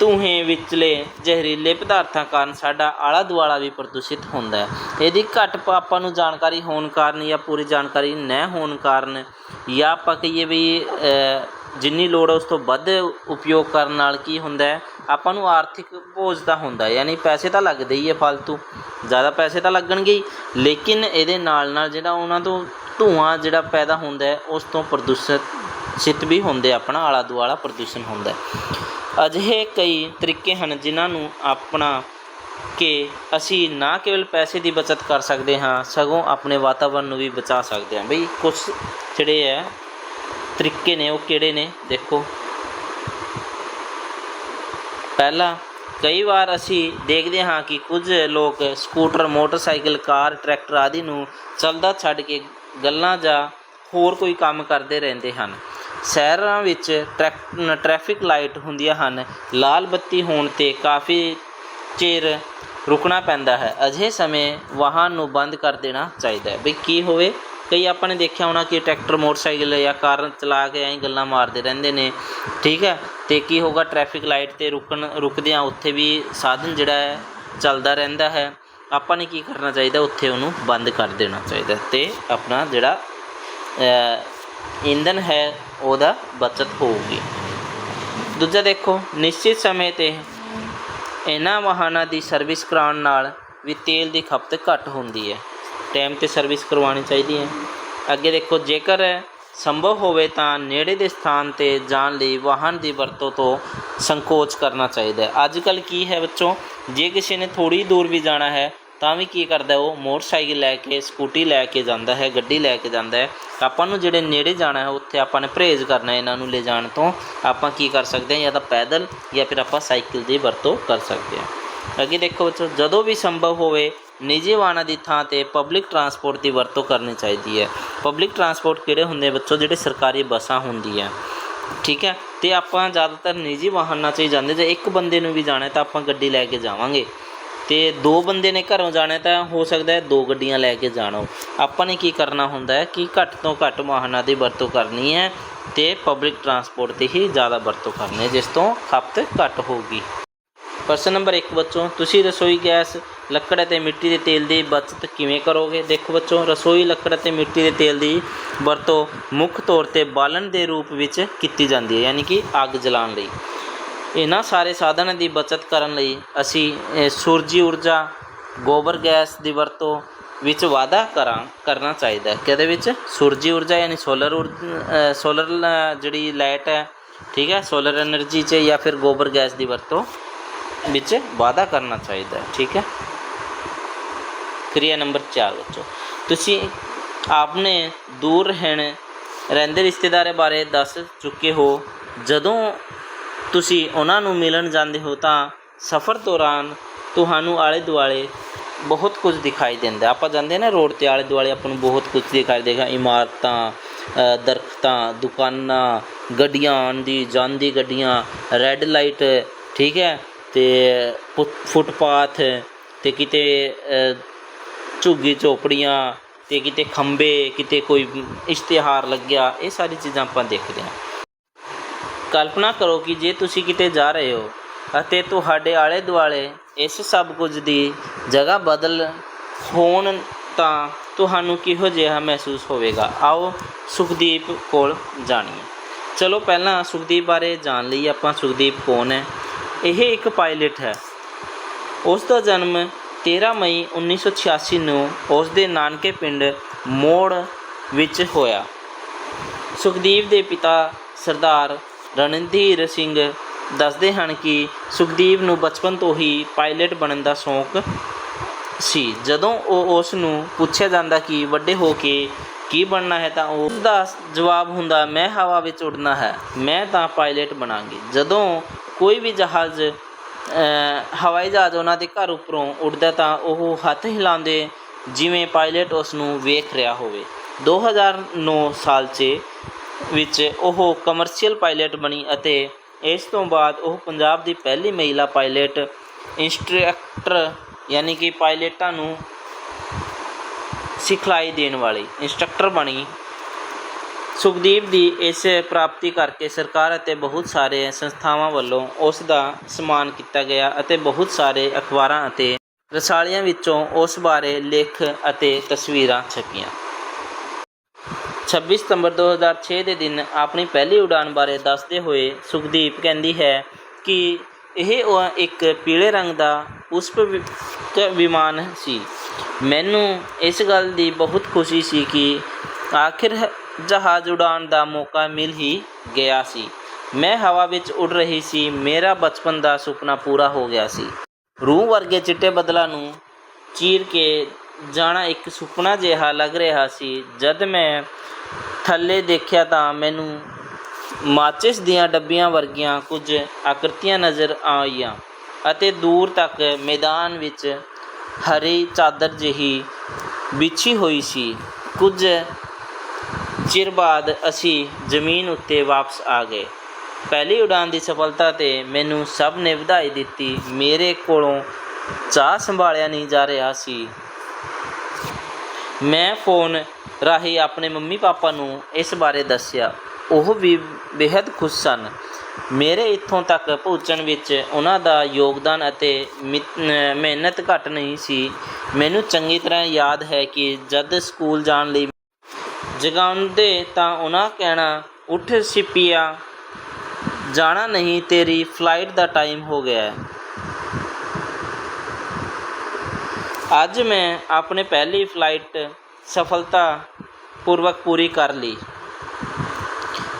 ਧੂਹੇ ਵਿਚਲੇ ਜ਼ਹਿਰੀਲੇ ਪਦਾਰਥਾਂ ਕਾਰਨ ਸਾਡਾ ਆਲਾ ਦੁਆਲਾ ਵੀ ਪ੍ਰਦੂਸ਼ਿਤ ਹੁੰਦਾ ਹੈ। ਇਹਦੀ ਘੱਟ ਆਪਾਂ ਨੂੰ ਜਾਣਕਾਰੀ ਹੋਣ ਕਾਰਨ ਜਾਂ ਪੂਰੀ ਜਾਣਕਾਰੀ ਨਾ ਹੋਣ ਕਾਰਨ ਜਾਂ ਆਪਾਂ ਕਹੀਏ ਵੀ ਜਿੰਨੀ ਲੋੜ ਹੈ ਉਸ ਤੋਂ ਵੱਧ ਉਪਯੋਗ ਕਰਨ ਨਾਲ ਕੀ ਹੁੰਦਾ ਆਪਾਂ ਨੂੰ ਆਰਥਿਕ ਬੋਝ ਤਾਂ ਹੁੰਦਾ ਯਾਨੀ ਪੈਸੇ ਤਾਂ ਲੱਗਦੇ ਹੀ ਹੈ ਫालतू ਜ਼ਿਆਦਾ ਪੈਸੇ ਤਾਂ ਲੱਗਣਗੇ ਹੀ, ਲੇਕਿਨ ਇਹਦੇ ਨਾਲ ਨਾਲ ਜਿਹੜਾ ਉਹਨਾਂ ਤੋਂ ਧੂਆਂ ਜਿਹੜਾ ਪੈਦਾ ਹੁੰਦਾ ਉਸ ਤੋਂ ਪ੍ਰਦੂਸ਼ਿਤ ਸਿੱਤ ਵੀ ਹੁੰਦੇ, ਆਪਣਾ ਆਲਾ ਦੁਆਲਾ ਪ੍ਰਦੂਸ਼ਣ ਹੁੰਦਾ ਹੈ। ਅਜਿਹੇ ਕਈ ਤਰੀਕੇ ਹਨ ਜਿਨ੍ਹਾਂ ਨੂੰ ਆਪਣਾ ਕਿ ਅਸੀਂ ਨਾ ਕੇਵਲ ਪੈਸੇ ਦੀ ਬਚਤ ਕਰ ਸਕਦੇ ਹਾਂ, ਸਗੋਂ ਆਪਣੇ ਵਾਤਾਵਰਣ ਨੂੰ ਵੀ ਬਚਾ ਸਕਦੇ ਹਾਂ। ਬਈ ਕੁਝ ਜਿਹੜੇ ਹੈ ਤਰੀਕੇ ਨੇ, ਉਹ ਕਿਹੜੇ ਨੇ? ਦੇਖੋ। ਪਹਿਲਾ ਕਈ ਵਾਰ ਅਸੀਂ ਦੇਖਦੇ ਹਾਂ ਕਿ ਕੁਝ ਲੋਕ ਸਕੂਟਰ, ਮੋਟਰਸਾਈਕਲ, ਕਾਰ, ਟਰੈਕਟਰ ਆਦਿ ਨੂੰ ਚੱਲਦਾ ਛੱਡ ਕੇ ਗੱਲਾਂ ਜਾਂ ਹੋਰ ਕੋਈ ਕੰਮ ਕਰਦੇ ਰਹਿੰਦੇ ਹਨ। ਸ਼ਹਿਰਾਂ ਵਿੱਚ ਟਰੈਕ- ਟ੍ਰੈਫਿਕ ਲਾਈਟ ਹੁੰਦੀਆਂ ਹਨ। ਲਾਲ ਬੱਤੀ ਹੋਣ ਤੇ ਕਾਫੀ ਚਿਰ ਰੁਕਣਾ ਪੈਂਦਾ ਹੈ। ਅਜਿਹੇ ਸਮੇਂ ਵਾਹਨ ਨੂੰ ਬੰਦ ਕਰ ਦੇਣਾ ਚਾਹੀਦਾ ਹੈ। ਵੀ ਕੀ ਹੋਵੇ? ਕਈ ਆਪਾਂ ਨੇ ਦੇਖਿਆ ਹੋਣਾ ਕਿ ਟਰੈਕਟਰ, ਮੋਟਰਸਾਈਕਲ ਜਾਂ ਕਾਰ ਚਲਾ ਕੇ ਐਂ ਗੱਲਾਂ ਮਾਰਦੇ ਰਹਿੰਦੇ ਨੇ। ਠੀਕ ਹੈ? ਅਤੇ ਕੀ ਹੋਊਗਾ? ਟ੍ਰੈਫਿਕ ਲਾਈਟ ਤੇ ਰੁਕਣ, ਰੁਕਦਿਆਂ ਉੱਥੇ ਵੀ ਸਾਧਨ ਜਿਹੜਾ ਹੈ, ਚੱਲਦਾ ਰਹਿੰਦਾ ਹੈ। ਆਪਾਂ ਨੇ ਕੀ ਕਰਨਾ ਚਾਹੀਦਾ? ਉੱਥੇ ਉਹਨੂੰ ਬੰਦ ਕਰ ਦੇਣਾ ਚਾਹੀਦਾ ਅਤੇ ਆਪਣਾ ਜਿਹੜਾ ਇੰਧਨ ਹੈ, ਉਹਦਾ ਬਚਤ ਹੋਊਗੀ। ਦੂਜਾ ਦੇਖੋ, ਨਿਸ਼ਚਿਤ ਸਮੇਂ ਤੇ ਇਹਨਾਂ ਵਾਹਨਾਂ ਦੀ ਸਰਵਿਸ ਕਰਾਉਣ ਨਾਲ ਵੀ ਤੇਲ ਦੀ ਖਪਤ ਘੱਟ ਹੁੰਦੀ ਹੈ। ਟਾਈਮ ਤੇ ਸਰਵਿਸ ਕਰਵਾਉਣੀ ਚਾਹੀਦੀ ਹੈ। ਅੱਗੇ ਦੇਖੋ, ਜੇਕਰ ਸੰਭਵ ਹੋਵੇ ਤਾਂ ਨੇੜੇ ਦੇ ਸਥਾਨ ਤੇ ਜਾਣ ਲਈ ਵਾਹਨ ਦੀ ਵਰਤੋਂ ਤੋਂ ਸੰਕੋਚ ਕਰਨਾ ਚਾਹੀਦਾ ਹੈ। ਅੱਜ ਕੱਲ ਕੀ ਹੈ ਬੱਚੋ, ਜੇ ਕਿਸੇ ਨੇ ਥੋੜੀ ਦੂਰ ਵੀ ਜਾਣਾ ਹੈ ਤਾਂ ਵੀ ਕੀ ਕਰਦਾ ਉਹ ਮੋਟਰਸਾਈਕਲ ਲੈ ਕੇ, ਸਕੂਟੀ ਲੈ ਕੇ ਜਾਂਦਾ ਹੈ, ਗੱਡੀ ਲੈ ਕੇ ਜਾਂਦਾ ਹੈ। ਆਪਾਂ ਨੂੰ ਜਿਹੜੇ ਨੇੜੇ ਜਾਣਾ ਹੈ, ਉੱਥੇ ਆਪਾਂ ਨੇ ਪਰਹੇਜ਼ ਕਰਨਾ ਇਹਨਾਂ ਨੂੰ ਲੈ ਜਾਣ ਤੋਂ। ਆਪਾਂ ਕੀ ਕਰ ਸਕਦੇ ਹਾਂ, ਜਾਂ ਤਾਂ ਪੈਦਲ ਜਾਂ ਫਿਰ ਆਪਾਂ ਸਾਈਕਲ ਦੀ ਵਰਤੋਂ ਕਰ ਸਕਦੇ ਹਾਂ। ਅੱਗੇ ਦੇਖੋ ਬੱਚੋ, ਜਦੋਂ ਵੀ ਸੰਭਵ ਹੋਵੇ, ਨਿੱਜੀ ਵਾਹਨਾਂ ਦੀ ਥਾਂ ਤੇ ਪਬਲਿਕ ਟਰਾਂਸਪੋਰਟ ਦੀ ਵਰਤੋਂ ਕਰਨੀ ਚਾਹੀਦੀ ਹੈ। ਪਬਲਿਕ ਟਰਾਂਸਪੋਰਟ ਕਿਹੜੇ ਹੁੰਦੇ ਬੱਚੋ? ਜਿਹੜੇ ਸਰਕਾਰੀ ਬੱਸਾਂ ਹੁੰਦੀਆਂ। ਠੀਕ ਹੈ? ਤੇ ਆਪਾਂ ਜ਼ਿਆਦਾਤਰ ਨਿੱਜੀ ਵਾਹਨਾਂ 'ਚ ਹੀ ਜਾਂਦੇ, ਜੇ ਇੱਕ ਬੰਦੇ ਨੂੰ ਵੀ ਜਾਣਾ ਤਾਂ ਆਪਾਂ ਗੱਡੀ ਲੈ ਕੇ ਜਾਵਾਂਗੇ। ਤੇ ਦੋ ਬੰਦੇ ਨੇ ਘਰੋਂ ਜਾਣਾ ਤਾਂ ਹੋ ਸਕਦਾ ਹੈ ਦੋ ਗੱਡੀਆਂ ਲੈ ਕੇ ਜਾਣੋ। ਆਪਾਂ ਨੇ ਕੀ ਕਰਨਾ ਹੁੰਦਾ ਹੈ ਕਿ ਘੱਟ ਤੋਂ ਘੱਟ ਵਾਹਨਾਂ ਦੀ ਵਰਤੋਂ ਕਰਨੀ ਹੈ ਤੇ ਪਬਲਿਕ ਟਰਾਂਸਪੋਰਟ ਦੀ ਹੀ ਜ਼ਿਆਦਾ ਵਰਤੋਂ ਕਰਨੀ ਹੈ, ਜਿਸ ਤੋਂ ਖਪਤ ਘੱਟ ਹੋਊਗੀ। ਪ੍ਰਸ਼ਨ ਨੰਬਰ 1 ਬੱਚੋ, ਤੁਸੀਂ ਰਸੋਈ ਗੈਸ, ਲੱਕੜ ਅਤੇ ਮਿੱਟੀ ਦੇ ਤੇਲ ਦੀ ਬਚਤ ਕਿਵੇਂ ਕਰੋਗੇ? ਦੇਖੋ ਬੱਚੋ, ਰਸੋਈ, ਲੱਕੜ ਅਤੇ ਮਿੱਟੀ ਦੇ ਤੇਲ ਦੀ ਵਰਤੋਂ ਮੁੱਖ ਤੌਰ ਤੇ ਬਾਲਣ ਦੇ ਰੂਪ ਵਿੱਚ ਕੀਤੀ ਜਾਂਦੀ ਹੈ, ਯਾਨੀ ਕਿ ਅੱਗ ਜਲਾਉਣ ਲਈ। ਇਹਨਾਂ ਸਾਰੇ ਸਾਧਨਾਂ ਦੀ ਬਚਤ ਕਰਨ ਲਈ ਅਸੀਂ ਸੂਰਜੀ ਊਰਜਾ, ਗੋਬਰ ਗੈਸ ਦੀ ਵਰਤੋਂ ਵਿੱਚ ਵਾਧਾ ਕਰਾਂ, ਕਰਨਾ ਚਾਹੀਦਾ ਹੈ। ਕਿਹਦੇ ਵਿੱਚ? ਸੂਰਜੀ ਊਰਜਾ ਯਾਨੀ ਸੋਲਰ ਸੋਲਰ ਜਿਹੜੀ ਲਾਈਟ ਹੈ, ਠੀਕ ਹੈ ਸੋਲਰ એનર્ਜੀ 'ਚ ਜਾਂ ਫਿਰ ਗੋਬਰ ਗੈਸ ਦੀ ਵਰਤੋਂ ਵਿੱਚ ਵਾਧਾ ਕਰਨਾ ਚਾਹੀਦਾ ਹੈ, ਠੀਕ ਹੈ? ਕਿਰਿਆ ਨੰਬਰ 4 ਬੱਚੋ, ਤੁਸੀਂ ਆਪਨੇ ਦੂਰ ਰਹਿਣ, ਰਹਿੰਦੇ ਰਿਸ਼ਤੇਦਾਰਾਂ ਬਾਰੇ ਦੱਸ ਚੁੱਕੇ ਹੋ, ਜਦੋਂ ਤੁਸੀਂ ਉਹਨਾਂ ਨੂੰ ਮਿਲਣ ਜਾਂਦੇ ਹੋ ਤਾਂ ਸਫ਼ਰ ਦੌਰਾਨ ਤੁਹਾਨੂੰ ਆਲੇ ਦੁਆਲੇ ਬਹੁਤ ਕੁਝ ਦਿਖਾਈ ਦਿੰਦਾ ਆਪਾਂ ਜਾਂਦੇ ਨਾ ਰੋਡ ਤੇ ਆਲੇ ਦੁਆਲੇ ਆਪਾਂ ਨੂੰ ਬਹੁਤ ਕੁਝ ਦਿਖਾਈ ਦੇਗਾ। ਇਮਾਰਤਾਂ ਦਰਖਤਾਂ, ਦੁਕਾਨਾਂ, ਗੱਡੀਆਂ ਆਉਂਦੀ ਜਾਂਦੀ ਗੱਡੀਆਂ ਰੈੱਡ ਲਾਈਟ ਠੀਕ ਹੈ? ਤੇ ਫੁੱਟ- ਫੁੱਟਪਾਥ ਤੇ ਕਿਤੇ ਝੁੱਗੀ ਝੋਪੜੀਆਂ ਤੇ ਕਿਤੇ ਖੰਬੇ ਕਿਤੇ ਕੋਈ ਇਸ਼ਤਿਹਾਰ ਲੱਗਿਆ, ਇਹ ਸਾਰੀ ਚੀਜ਼ਾਂ ਆਪਾਂ ਦੇਖਦੇ ਹਾਂ। ਕਲਪਨਾ ਕਰੋ ਕਿ ਜੇ ਤੁਸੀਂ ਕਿਤੇ ਜਾ ਰਹੇ ਹੋ ਅਤੇ ਤੁਹਾਡੇ ਆਲੇ ਦੁਆਲੇ ਇਸ ਸਭ ਕੁਝ ਦੀ ਜਗ੍ਹਾ ਬਦਲ ਹੋਣ ਤਾਂ ਤੁਹਾਨੂੰ ਕਿਹੋ ਜਿਹਾ ਮਹਿਸੂਸ ਹੋਵੇਗਾ? ਆਓ ਸੁਖਦੀਪ ਕੋਲ ਜਾਣੀਏ। ਚਲੋ ਪਹਿਲਾਂ ਸੁਖਦੀਪ ਬਾਰੇ ਜਾਣ ਲਈ ਆਪਾਂ ਸੁਖਦੀਪ ਕੌਣ ਹੈ? ਇਹ ਇੱਕ ਪਾਇਲਟ ਹੈ। ਉਸ ਦਾ ਜਨਮ 13 ਮਈ 1986 ਨੂੰ ਉਸ ਦੇ ਨਾਨਕੇ ਪਿੰਡ ਮੋੜ ਵਿੱਚ ਹੋਇਆ। ਸੁਖਦੀਪ ਦੇ ਪਿਤਾ ਸਰਦਾਰ ਰਣਧੀਰ ਸਿੰਘ ਦੱਸਦੇ ਹਨ ਕਿ ਸੁਖਦੀਪ ਨੂੰ ਬਚਪਨ ਤੋਂ ਹੀ ਪਾਇਲਟ ਬਣਨ ਦਾ ਸ਼ੌਂਕ ਸੀ। ਜਦੋਂ ਉਹ ਉਸ ਨੂੰ ਪੁੱਛਿਆ ਜਾਂਦਾ ਕਿ ਵੱਡੇ ਹੋ ਕੇ ਕੀ ਬਣਨਾ ਹੈ ਤਾਂ ਉਸ ਦਾ ਜਵਾਬ ਹੁੰਦਾ, ਮੈਂ ਹਵਾ ਵਿੱਚ ਉੱਡਣਾ ਹੈ, ਮੈਂ ਤਾਂ ਪਾਇਲਟ ਬਣਾਂਗੀ। ਜਦੋਂ ਕੋਈ ਵੀ ਜਹਾਜ਼ ਹਵਾਈ ਜਹਾਜ਼ ਉਹਨਾਂ ਦੇ ਘਰ ਉੱਪਰੋਂ ਉੱਡਦਾ ਤਾਂ ਉਹ ਹੱਥ ਹਿਲਾਉਂਦੇ ਜਿਵੇਂ ਪਾਇਲਟ ਉਸ ਨੂੰ ਵੇਖ ਰਿਹਾ ਹੋਵੇ। 2009 ਸਾਲ 'ਚ ਵਿੱਚ ਉਹ ਕਮਰਸ਼ੀਅਲ ਪਾਇਲਟ ਬਣੀ ਅਤੇ ਇਸ ਤੋਂ ਬਾਅਦ ਉਹ ਪੰਜਾਬ ਦੀ ਪਹਿਲੀ ਮਹਿਲਾ ਪਾਇਲਟ ਇੰਸਟ੍ਰਕਟਰ ਯਾਨੀ ਕਿ ਪਾਇਲਟਾਂ ਨੂੰ ਸਿਖਲਾਈ ਦੇਣ ਵਾਲੀ ਇੰਸਟ੍ਰਕਟਰ ਬਣੀ। ਸੁਖਦੀਪ ਦੀ ਇਸ ਪ੍ਰਾਪਤੀ ਕਰਕੇ ਸਰਕਾਰ ਅਤੇ ਬਹੁਤ ਸਾਰੇ ਸੰਸਥਾਵਾਂ ਵੱਲੋਂ ਉਸ ਦਾ ਸਨਮਾਨ ਕੀਤਾ ਗਿਆ ਅਤੇ ਬਹੁਤ ਸਾਰੇ ਅਖਬਾਰਾਂ ਅਤੇ ਰਸਾਲਿਆਂ ਵਿੱਚੋਂ ਉਸ ਬਾਰੇ ਲੇਖ ਅਤੇ ਤਸਵੀਰਾਂ ਛਪੀਆਂ। 26 ਸਤੰਬਰ 2006 ਦੇ ਦਿਨ ਆਪਣੀ ਪਹਿਲੀ ਉਡਾਨ ਬਾਰੇ ਦੱਸਦੇ ਹੋਏ ਸੁਖਦੀਪ ਕਹਿੰਦੀ ਹੈ ਕਿ ਇਹ ਇੱਕ ਪੀਲੇ ਰੰਗ ਦਾ ਪੁਸ਼ਪ ਵਿਮਾਨ ਸੀ। ਮੈਨੂੰ ਇਸ ਗੱਲ ਦੀ ਬਹੁਤ ਖੁਸ਼ੀ ਸੀ ਕਿ ਆਖਿਰ ਜਹਾਜ਼ ਉਡਾਨ ਦਾ ਮੌਕਾ ਮਿਲ ਹੀ ਗਿਆ ਸੀ। ਮੈਂ ਹਵਾ ਵਿੱਚ ਉੱਡ ਰਹੀ ਸੀ, ਮੇਰਾ ਬਚਪਨ ਦਾ ਸੁਪਨਾ ਪੂਰਾ ਹੋ ਗਿਆ ਸੀ। ਰੂਹ ਵਰਗੇ ਚਿੱਟੇ ਬੱਦਲਾਂ ਨੂੰ ਚੀਰ ਕੇ ਜਾਣਾ ਇੱਕ ਸੁਪਨਾ ਜਿਹਾ ਲੱਗ ਰਿਹਾ ਸੀ, ਜਦ ਮੈਂ ਥੱਲੇ ਦੇਖਿਆ ਤਾਂ ਮੈਨੂੰ ਮਾਚਿਸ ਦੀਆਂ ਡੱਬੀਆਂ ਵਰਗੀਆਂ ਕੁਝ ਆਕ੍ਰਿਤੀਆਂ ਨਜ਼ਰ ਆਈਆਂ ਅਤੇ ਦੂਰ ਤੱਕ ਮੈਦਾਨ ਵਿੱਚ ਹਰੀ ਚਾਦਰ ਜਿਹੀ ਵਿਛੀ ਹੋਈ ਸੀ। ਕੁਝ ਚਿਰ ਬਾਅਦ ਅਸੀਂ ਜ਼ਮੀਨ ਉੱਤੇ ਵਾਪਸ ਆ ਗਏ। ਪਹਿਲੀ ਉਡਾਨ ਦੀ ਸਫਲਤਾ ਤੇ ਮੈਨੂੰ ਸਭ ਨੇ ਵਧਾਈ ਦਿੱਤੀ। ਮੇਰੇ ਕੋਲੋਂ ਚਾਹ ਸੰਭਾਲਿਆ ਨਹੀਂ ਜਾ ਰਿਹਾ ਸੀ। ਮੈਂ ਫੋਨ ਰਾਹੀਂ ਆਪਣੇ ਮੰਮੀ ਪਾਪਾ ਨੂੰ ਇਸ ਬਾਰੇ ਦੱਸਿਆ। ਉਹ ਵੀ ਬੇहद ਖੁਸ਼ ਸਨ। ਮੇਰੇ ਇੱਥੋਂ ਤੱਕ ਪਹੁੰਚਣ ਵਿੱਚ ਉਹਨਾਂ ਦਾ ਯੋਗਦਾਨ ਅਤੇ ਮਿ- ਮਿਹਨਤ ਘੱਟ ਨਹੀਂ ਸੀ। ਮੈਨੂੰ ਚੰਗੀ ਤਰ੍ਹਾਂ ਯਾਦ ਹੈ ਕਿ ਜਦ ਸਕੂਲ ਜਾਣ ਲਈ ਜਗਾਉਂਦੇ ਤਾਂ ਉਹਨਾਂ ਕਹਿਣਾ, ਉੱਠ ਸਿਪੀਆ, ਜਾਣਾ ਨਹੀਂ, ਤੇਰੀ ਫਲਾਈਟ ਦਾ ਟਾਈਮ ਹੋ ਗਿਆ ਹੈ। ਅੱਜ ਮੈਂ ਆਪਣੇ ਪਹਿਲੀ ਫਲਾਈਟ ਸਫਲਤਾ ਪੂਰਵਕ ਪੂਰੀ ਕਰ ਲਈ।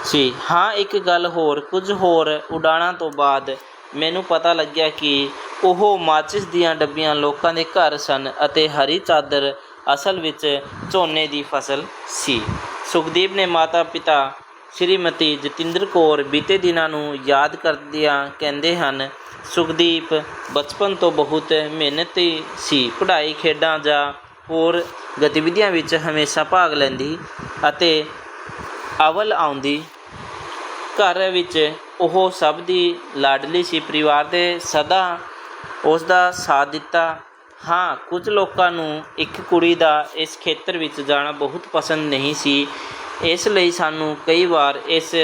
ਸੀ ਹਾਂ, ਇੱਕ ਗੱਲ ਹੋਰ, ਕੁਝ ਹੋਰ ਉਡਾਣਾਂ ਤੋਂ ਬਾਅਦ ਮੈਨੂੰ ਪਤਾ ਲੱਗਿਆ ਕਿ ਉਹ ਮਾਚਿਸ ਦੀਆਂ ਡੱਬੀਆਂ ਲੋਕਾਂ ਦੇ ਘਰ ਸਨ ਅਤੇ ਹਰੀ ਚਾਦਰ ਅਸਲ ਵਿੱਚ ਝੋਨੇ ਦੀ ਫਸਲ ਸੀ। ਸੁਖਦੀਪ ਨੇ ਮਾਤਾ ਪਿਤਾ ਸ਼੍ਰੀਮਤੀ ਜਤਿੰਦਰ ਕੌਰ ਬੀਤੇ ਦਿਨਾਂ ਨੂੰ ਯਾਦ ਕਰਦਿਆਂ ਕਹਿੰਦੇ ਹਨ, ਸੁਖਦੀਪ, ਬਚਪਨ ਤੋਂ ਬਹੁਤ ਮਿਹਨਤੀ ਸੀ, ਪੜ੍ਹਾਈ ਖੇਡਾਂ ਜਾਂ ਹੋਰ ਗਤੀਵਿਧੀਆਂ ਵਿੱਚ ਹਮੇਸ਼ਾ ਭਾਗ ਲੈਂਦੀ ਅਤੇ ਅਵਲ ਆਉਂਦੀ। ਘਰ ਵਿੱਚ ਉਹ ਸਭ ਦੀ ਲਾਡਲੀ ਸੀ। ਪਰਿਵਾਰ ਦੇ ਸਦਾ ਉਸ ਦਾ ਸਾਥ ਦਿੱਤਾ। ਹਾਂ, ਕੁਝ ਲੋਕਾਂ ਨੂੰ ਇੱਕ ਕੁੜੀ ਦਾ ਇਸ ਖੇਤਰ ਵਿੱਚ ਜਾਣਾ ਬਹੁਤ ਪਸੰਦ ਨਹੀਂ ਸੀ। ਇਸ ਲਈ ਸਾਨੂੰ ਕਈ ਵਾਰ ਇਸ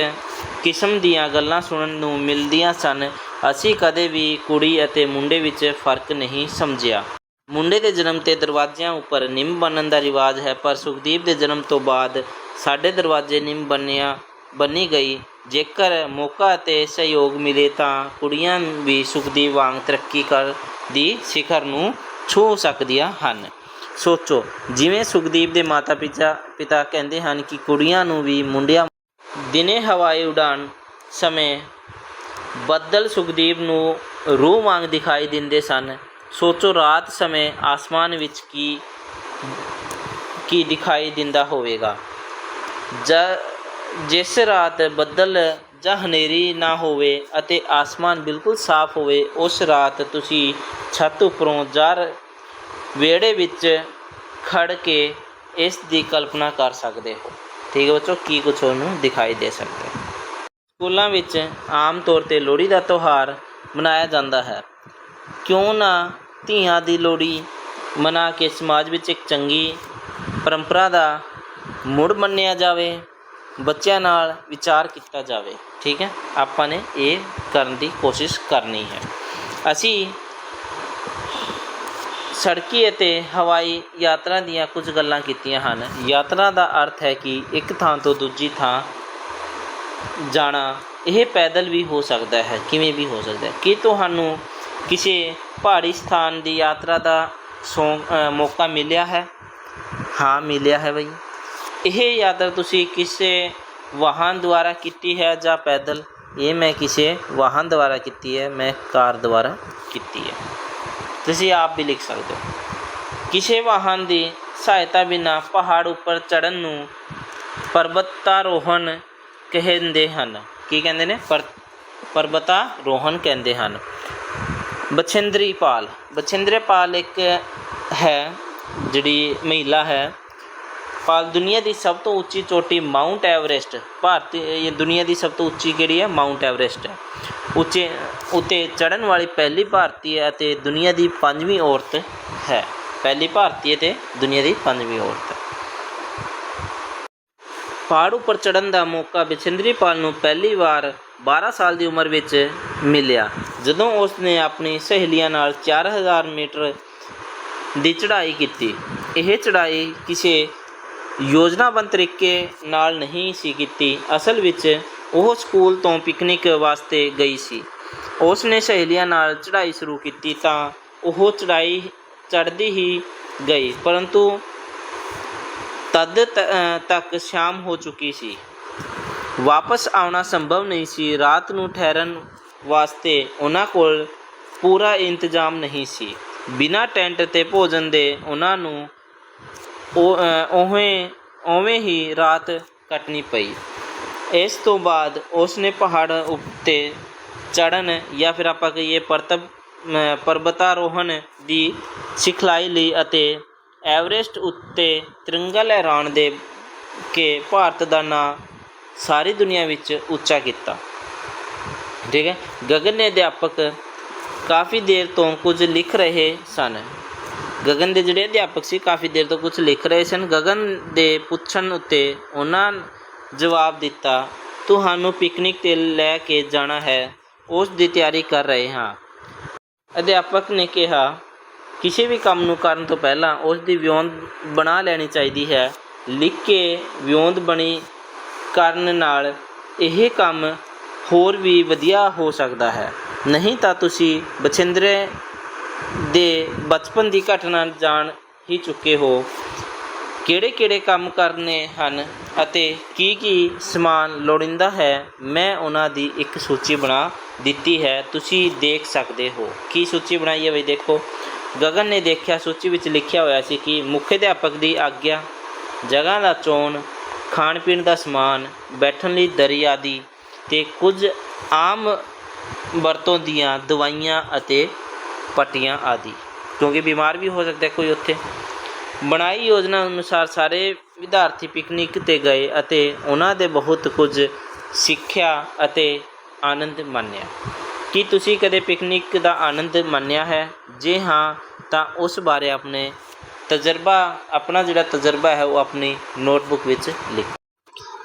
ਕਿਸਮ ਦੀਆਂ ਗੱਲਾਂ ਸੁਣਨ ਨੂੰ ਮਿਲਦੀਆਂ ਸਨ। ਅਸੀਂ ਕਦੇ ਵੀ ਕੁੜੀ ਅਤੇ ਮੁੰਡੇ ਵਿੱਚ ਫ਼ਰਕ ਨਹੀਂ ਸਮਝਿਆ। ਮੁੰਡੇ ਦੇ ਜਨਮ ਤੇ ਦਰਵਾਜ਼ਿਆਂ ਉੱਪਰ ਨਿੰਮ ਬੰਨਣ ਦਾ ਰਿਵਾਜ ਹੈ, ਪਰ ਸੁਖਦੀਪ ਦੇ ਜਨਮ ਤੋਂ ਬਾਅਦ ਸਾਡੇ ਦਰਵਾਜ਼ੇ ਨਿੰਮ ਬੰਨਿਆ, ਬੰਨੀ ਗਈ। ਜੇਕਰ ਮੌਕਾ ਅਤੇ ਸਹਿਯੋਗ ਮਿਲੇ ਤਾਂ ਕੁੜੀਆਂ ਵੀ ਸੁਖਦੀਪ ਵਾਂਗ ਤਰੱਕੀ ਕਰ ਦੀ ਸਿਖਰ ਨੂੰ ਛੂ ਸਕਦੀਆਂ ਹਨ। ਸੋਚੋ, ਜਿਵੇਂ ਸੁਖਦੀਪ ਦੇ ਮਾਤਾ ਪਿਤਾ ਪਿਤਾ ਕਹਿੰਦੇ ਹਨ ਕਿ ਕੁੜੀਆਂ ਨੂੰ ਵੀ ਮੁੰਡਿਆਂ ਦਿਨੇ ਹਵਾਈ ਉਡਾਨ ਸਮੇਂ ਬੱਦਲ ਸੁਖਦੀਪ ਨੂੰ ਰੂਹ ਵਾਂਗ ਦਿਖਾਈ ਦਿੰਦੇ ਸਨ। ਸੋਚੋ ਰਾਤ ਸਮੇਂ ਆਸਮਾਨ ਵਿੱਚ ਕੀ ਕੀ ਦਿਖਾਈ ਦਿੰਦਾ ਹੋਵੇਗਾ। ਜ- ਜਿਸ ਰਾਤ ਬੱਦਲ ਜਾਂ ਹਨੇਰੀ ਨਾ ਹੋਵੇ ਅਤੇ ਆਸਮਾਨ ਬਿਲਕੁਲ ਸਾਫ਼ ਹੋਵੇ, ਉਸ ਰਾਤ ਤੁਸੀਂ ਛੱਤ ਉੱਪਰੋਂ ਜਾਂ ਵਿਹੜੇ ਵਿੱਚ ਖੜ ਕੇ ਇਸ ਦੀ ਕਲਪਨਾ ਕਰ ਸਕਦੇ ਹੋ। ਠੀਕ ਹੈ ਬੱਚੋ, ਕੀ ਕੁਛ ਉਹਨੂੰ ਦਿਖਾਈ ਦੇ ਸਕਦਾ ਹੈ। ਸਕੂਲਾਂ ਵਿੱਚ ਆਮ ਤੌਰ ਤੇ ਲੋਹੜੀ ਦਾ ਤਿਉਹਾਰ ਮਨਾਇਆ ਜਾਂਦਾ ਹੈ। ਕਿਉਂ ਨਾ ਧੀਆਂ ਦੀ ਲੋਹੜੀ ਮਨਾ ਕੇ ਸਮਾਜ ਵਿੱਚ ਇੱਕ ਚੰਗੀ ਪਰੰਪਰਾ ਦਾ ਮੁੜ ਮੰਨਿਆ ਜਾਵੇ, ਬੱਚਿਆਂ ਨਾਲ ਵਿਚਾਰ ਕੀਤਾ ਜਾਵੇ। ਠੀਕ ਹੈ? ਆਪਾਂ ਨੇ ਇਹ ਕਰਨ ਦੀ ਕੋਸ਼ਿਸ਼ ਕਰਨੀ ਹੈ। ਅਸੀਂ ਸੜਕੀ ਅਤੇ ਹਵਾਈ ਯਾਤਰਾ ਦੀਆਂ ਕੁਝ ਗੱਲਾਂ ਕੀਤੀਆਂ ਹਨ। ਯਾਤਰਾ ਦਾ ਅਰਥ ਹੈ ਕਿ ਇੱਕ ਥਾਂ ਤੋਂ ਦੂਜੀ ਥਾਂ ਜਾਣਾ। ਇਹ ਪੈਦਲ ਵੀ ਹੋ ਸਕਦਾ ਹੈ। ਕਿਵੇਂ ਵੀ ਹੋ ਸਕਦਾ ਹੈ? ਕੀ ਤੁਹਾਨੂੰ ਕਿਸੇ ਪਹਾੜੀ ਸਥਾਨ ਦੀ ਯਾਤਰਾ ਦਾ ਸੌਂ ਮੌਕਾ ਮਿਲਿਆ ਹੈ? ਹਾਂ, ਮਿਲਿਆ ਹੈ ਬਾਈ। ਇਹ ਯਾਤਰਾ ਤੁਸੀਂ ਕਿਸੇ ਵਾਹਨ ਦੁਆਰਾ ਕੀਤੀ ਹੈ ਜਾਂ ਪੈਦਲ? ਇਹ ਮੈਂ ਕਿਸੇ ਵਾਹਨ ਦੁਆਰਾ ਕੀਤੀ ਹੈ, ਮੈਂ ਕਾਰ ਦੁਆਰਾ ਕੀਤੀ ਹੈ। ਤੁਸੀਂ ਆਪ ਵੀ ਲਿਖ ਸਕਦੇ ਹੋ। ਕਿਸੇ ਵਾਹਨ ਦੀ ਸਹਾਇਤਾ ਬਿਨਾ ਪਹਾੜ ਉੱਪਰ ਚੜ੍ਹਨ ਨੂੰ ਪਰਬਤਾਰੋਹਣ ਕਹਿੰਦੇ ਹਨ। ਕੀ ਕਹਿੰਦੇ ਨੇ? ਪਰ, ਪਰਬਤਾਰੋਹਣ ਕਹਿੰਦੇ ਹਨ। ਬਛਿੰਦਰੀ ਪਾਲ। ਬਛਿੰਦਰੀ ਪਾਲ ਇੱਕ ਹੈ, ਜਿਹੜੀ ਮਹਿਲਾ ਹੈ। ਪਾਲ ਦੁਨੀਆ ਦੀ ਸਭ ਤੋਂ ਉੱਚੀ ਚੋਟੀ ਮਾਊਂਟ ਐਵਰੈਸਟ, ਭਾਰਤੀ, ਇਹ ਦੁਨੀਆ ਦੀ ਸਭ ਤੋਂ ਉੱਚੀ ਕਿਹੜੀ ਹੈ? ਮਾਊਂਟ ਐਵਰੈਸਟ ਹੈ। ਉੱਚੇ, ਉੱਤੇ ਚੜ੍ਹਨ ਵਾਲੀ ਪਹਿਲੀ ਭਾਰਤੀ ਹੈ ਅਤੇ ਦੁਨੀਆ ਦੀ ਪੰਜਵੀਂ ਔਰਤ ਹੈ। ਪਹਿਲੀ ਭਾਰਤੀ ਹੈ ਤੇ ਦੁਨੀਆ ਦੀ ਪੰਜਵੀਂ ਔਰਤ ਹੈ। ਪਹਾੜ ਉੱਪਰ ਚੜ੍ਹਨ ਦਾ ਮੌਕਾ ਬਿਛਿੰਦਰੀ ਪਾਲ ਨੂੰ ਪਹਿਲੀ ਵਾਰ 12 ਸਾਲ ਦੀ ਉਮਰ ਵਿੱਚ ਮਿਲਿਆ। ਜਦੋਂ ਉਸ ਨੇ ਆਪਣੀ ਸਹੇਲੀਆਂ ਨਾਲ 4000 ਮੀਟਰ ਦੀ ਚੜ੍ਹਾਈ ਕੀਤੀ, ਇਹ ਚੜ੍ਹਾਈ ਕਿਸੇ ਯੋਜਨਾਬੰਦ ਤਰੀਕੇ ਨਾਲ ਨਹੀਂ ਸੀ ਕੀਤੀ। ਅਸਲ ਵਿੱਚ ਉਹ ਸਕੂਲ ਤੋਂ ਪਿਕਨਿਕ ਵਾਸਤੇ ਗਈ ਸੀ। ਉਸ ਨੇ ਸਹੇਲੀਆਂ ਨਾਲ ਚੜ੍ਹਾਈ ਸ਼ੁਰੂ ਕੀਤੀ ਤਾਂ ਉਹ ਚੜ੍ਹਾਈ ਚੜ੍ਹਦੀ ਹੀ ਗਈ, ਪਰੰਤੂ ਤਦ ਤੱਕ ਸ਼ਾਮ ਹੋ ਚੁੱਕੀ ਸੀ। ਵਾਪਸ ਆਉਣਾ ਸੰਭਵ ਨਹੀਂ ਸੀ। ਰਾਤ ਨੂੰ ਠਹਿਰਨ ਵਾਸਤੇ ਉਹਨਾਂ ਕੋਲ ਪੂਰਾ ਇੰਤਜ਼ਾਮ ਨਹੀਂ ਸੀ। ਬਿਨਾਂ ਟੈਂਟ ਤੇ ਭੋਜਨ ਦੇ ਉਹਨਾਂ ਨੂੰ ਉਹਵੇਂ ਉਵੇਂ ਹੀ ਰਾਤ ਕੱਟਣੀ ਪਈ। ਇਸ ਤੋਂ ਬਾਅਦ ਉਸਨੇ ਪਹਾੜ ਉੱਤੇ ਚੜਨ ਜਾਂ ਫਿਰ ਆਪਾਂ ਕਹੀਏ ਪਰਤਬ ਪਰਬਤਾਰੋਹਣ ਦੀ ਸਿਖਲਾਈ ਲਈ ਅਤੇ ਐਵਰੇਸਟ ਉੱਤੇ ਤਿਰੰਗਾ ਲਹਿਰਾਉਣ ਦੇ ਕੇ ਭਾਰਤ ਦਾ ਨਾਂ ਸਾਰੀ ਦੁਨੀਆ ਵਿੱਚ ਉੱਚਾ ਕੀਤਾ। ਠੀਕ ਹੈ? ਗਗਨ ਨੇ ਅਧਿਆਪਕ ਕਾਫੀ ਦੇਰ ਤੋਂ ਕੁਝ ਲਿਖ ਰਹੇ ਸਨ। ਗਗਨ ਦੇ ਜਿਹੜੇ ਅਧਿਆਪਕ ਸੀ, ਕਾਫੀ ਦੇਰ ਤੋਂ ਕੁਝ ਲਿਖ ਰਹੇ ਸਨ। ਗਗਨ ਦੇ ਪੁੱਛਣ ਉੱਤੇ ਉਹਨਾਂ ਜਵਾਬ ਦਿੱਤਾ, ਤੁਹਾਨੂੰ ਪਿਕਨਿਕ ਤੇ ਲੈ ਕੇ ਜਾਣਾ ਹੈ, ਉਸ ਦੀ ਤਿਆਰੀ ਕਰ ਰਹੇ ਹਾਂ। ਅਧਿਆਪਕ ਨੇ ਕਿਹਾ, ਕਿਸੇ ਵੀ ਕੰਮ ਨੂੰ ਕਰਨ ਤੋਂ ਪਹਿਲਾਂ ਉਸ ਦੀ ਵਿਉਂਤ ਬਣਾ ਲੈਣੀ ਚਾਹੀਦੀ ਹੈ। ਲਿਖ ਕੇ ਵਿਉਂਤ ਬਣੀ ਕਰਨ ਨਾਲ ਇਹ ਕੰਮ ਹੋਰ ਵੀ ਵਧੀਆ ਹੋ ਸਕਦਾ ਹੈ। ਨਹੀਂ ਤਾਂ ਤੁਸੀਂ ਬਛਿੰਦਰੇ ਦੇ ਬਚਪਨ ਦੀ ਘਟਨਾ ਜਾਣ ਹੀ ਚੁੱਕੇ ਹੋ। ਕਿਹੜੇ ਕਿਹੜੇ ਕੰਮ ਕਰਨੇ ਹਨ ਅਤੇ ਕੀ ਕੀ ਸਮਾਨ ਲੋੜੀਂਦਾ ਹੈ, ਮੈਂ ਉਹਨਾਂ ਦੀ ਇੱਕ ਸੂਚੀ ਬਣਾ ਦਿੱਤੀ ਹੈ। ਤੁਸੀਂ ਦੇਖ ਸਕਦੇ ਹੋ। ਕੀ ਸੂਚੀ ਬਣਾਈ ਹੈ ਬਈ ਦੇਖੋ। ਗਗਨ ਨੇ ਦੇਖਿਆ, ਸੂਚੀ ਵਿੱਚ ਲਿਖਿਆ ਹੋਇਆ ਸੀ ਕਿ ਮੁੱਖ ਅਧਿਆਪਕ ਦੀ ਆਗਿਆ, ਜਗ੍ਹਾ ਦਾ ਚੋਣ ਖਾਣ ਪੀਣ ਦਾ ਸਮਾਨ, ਬੈਠਣ ਲਈ ਦਰੀ ਆਦਿ ਤੇ ਕੁਝ ਆਮ ਵਰਤੋਂ ਦੀਆਂ ਦਵਾਈਆਂ ਅਤੇ ਪੱਟੀਆਂ ਆਦਿ। ਕਿਉਂਕਿ ਬਿਮਾਰ ਵੀ ਹੋ ਸਕਦਾ ਕੋਈ ਉੱਥੇ। ਬਣਾਈ ਯੋਜਨਾ ਅਨੁਸਾਰ ਸਾਰੇ ਵਿਦਿਆਰਥੀ ਪਿਕਨਿਕ ਤੇ ਗਏ ਅਤੇ ਉਹਨਾਂ ਦੇ ਬਹੁਤ ਕੁਝ ਸਿੱਖਿਆ ਅਤੇ ਆਨੰਦ ਮਾਣਿਆ ਕੀ ਤੁਸੀਂ ਕਦੇ ਪਿਕਨਿਕ ਦਾ ਆਨੰਦ ਮਾਣਿਆ ਹੈ? ਜੇ ਹਾਂ, ਤਾਂ ਉਸ ਬਾਰੇ ਆਪਣੇ ਤਜਰਬਾ, ਆਪਣਾ ਜਿਹੜਾ ਤਜਰਬਾ ਹੈ ਉਹ ਆਪਣੀ ਨੋਟਬੁੱਕ ਵਿੱਚ ਲਿਖੋ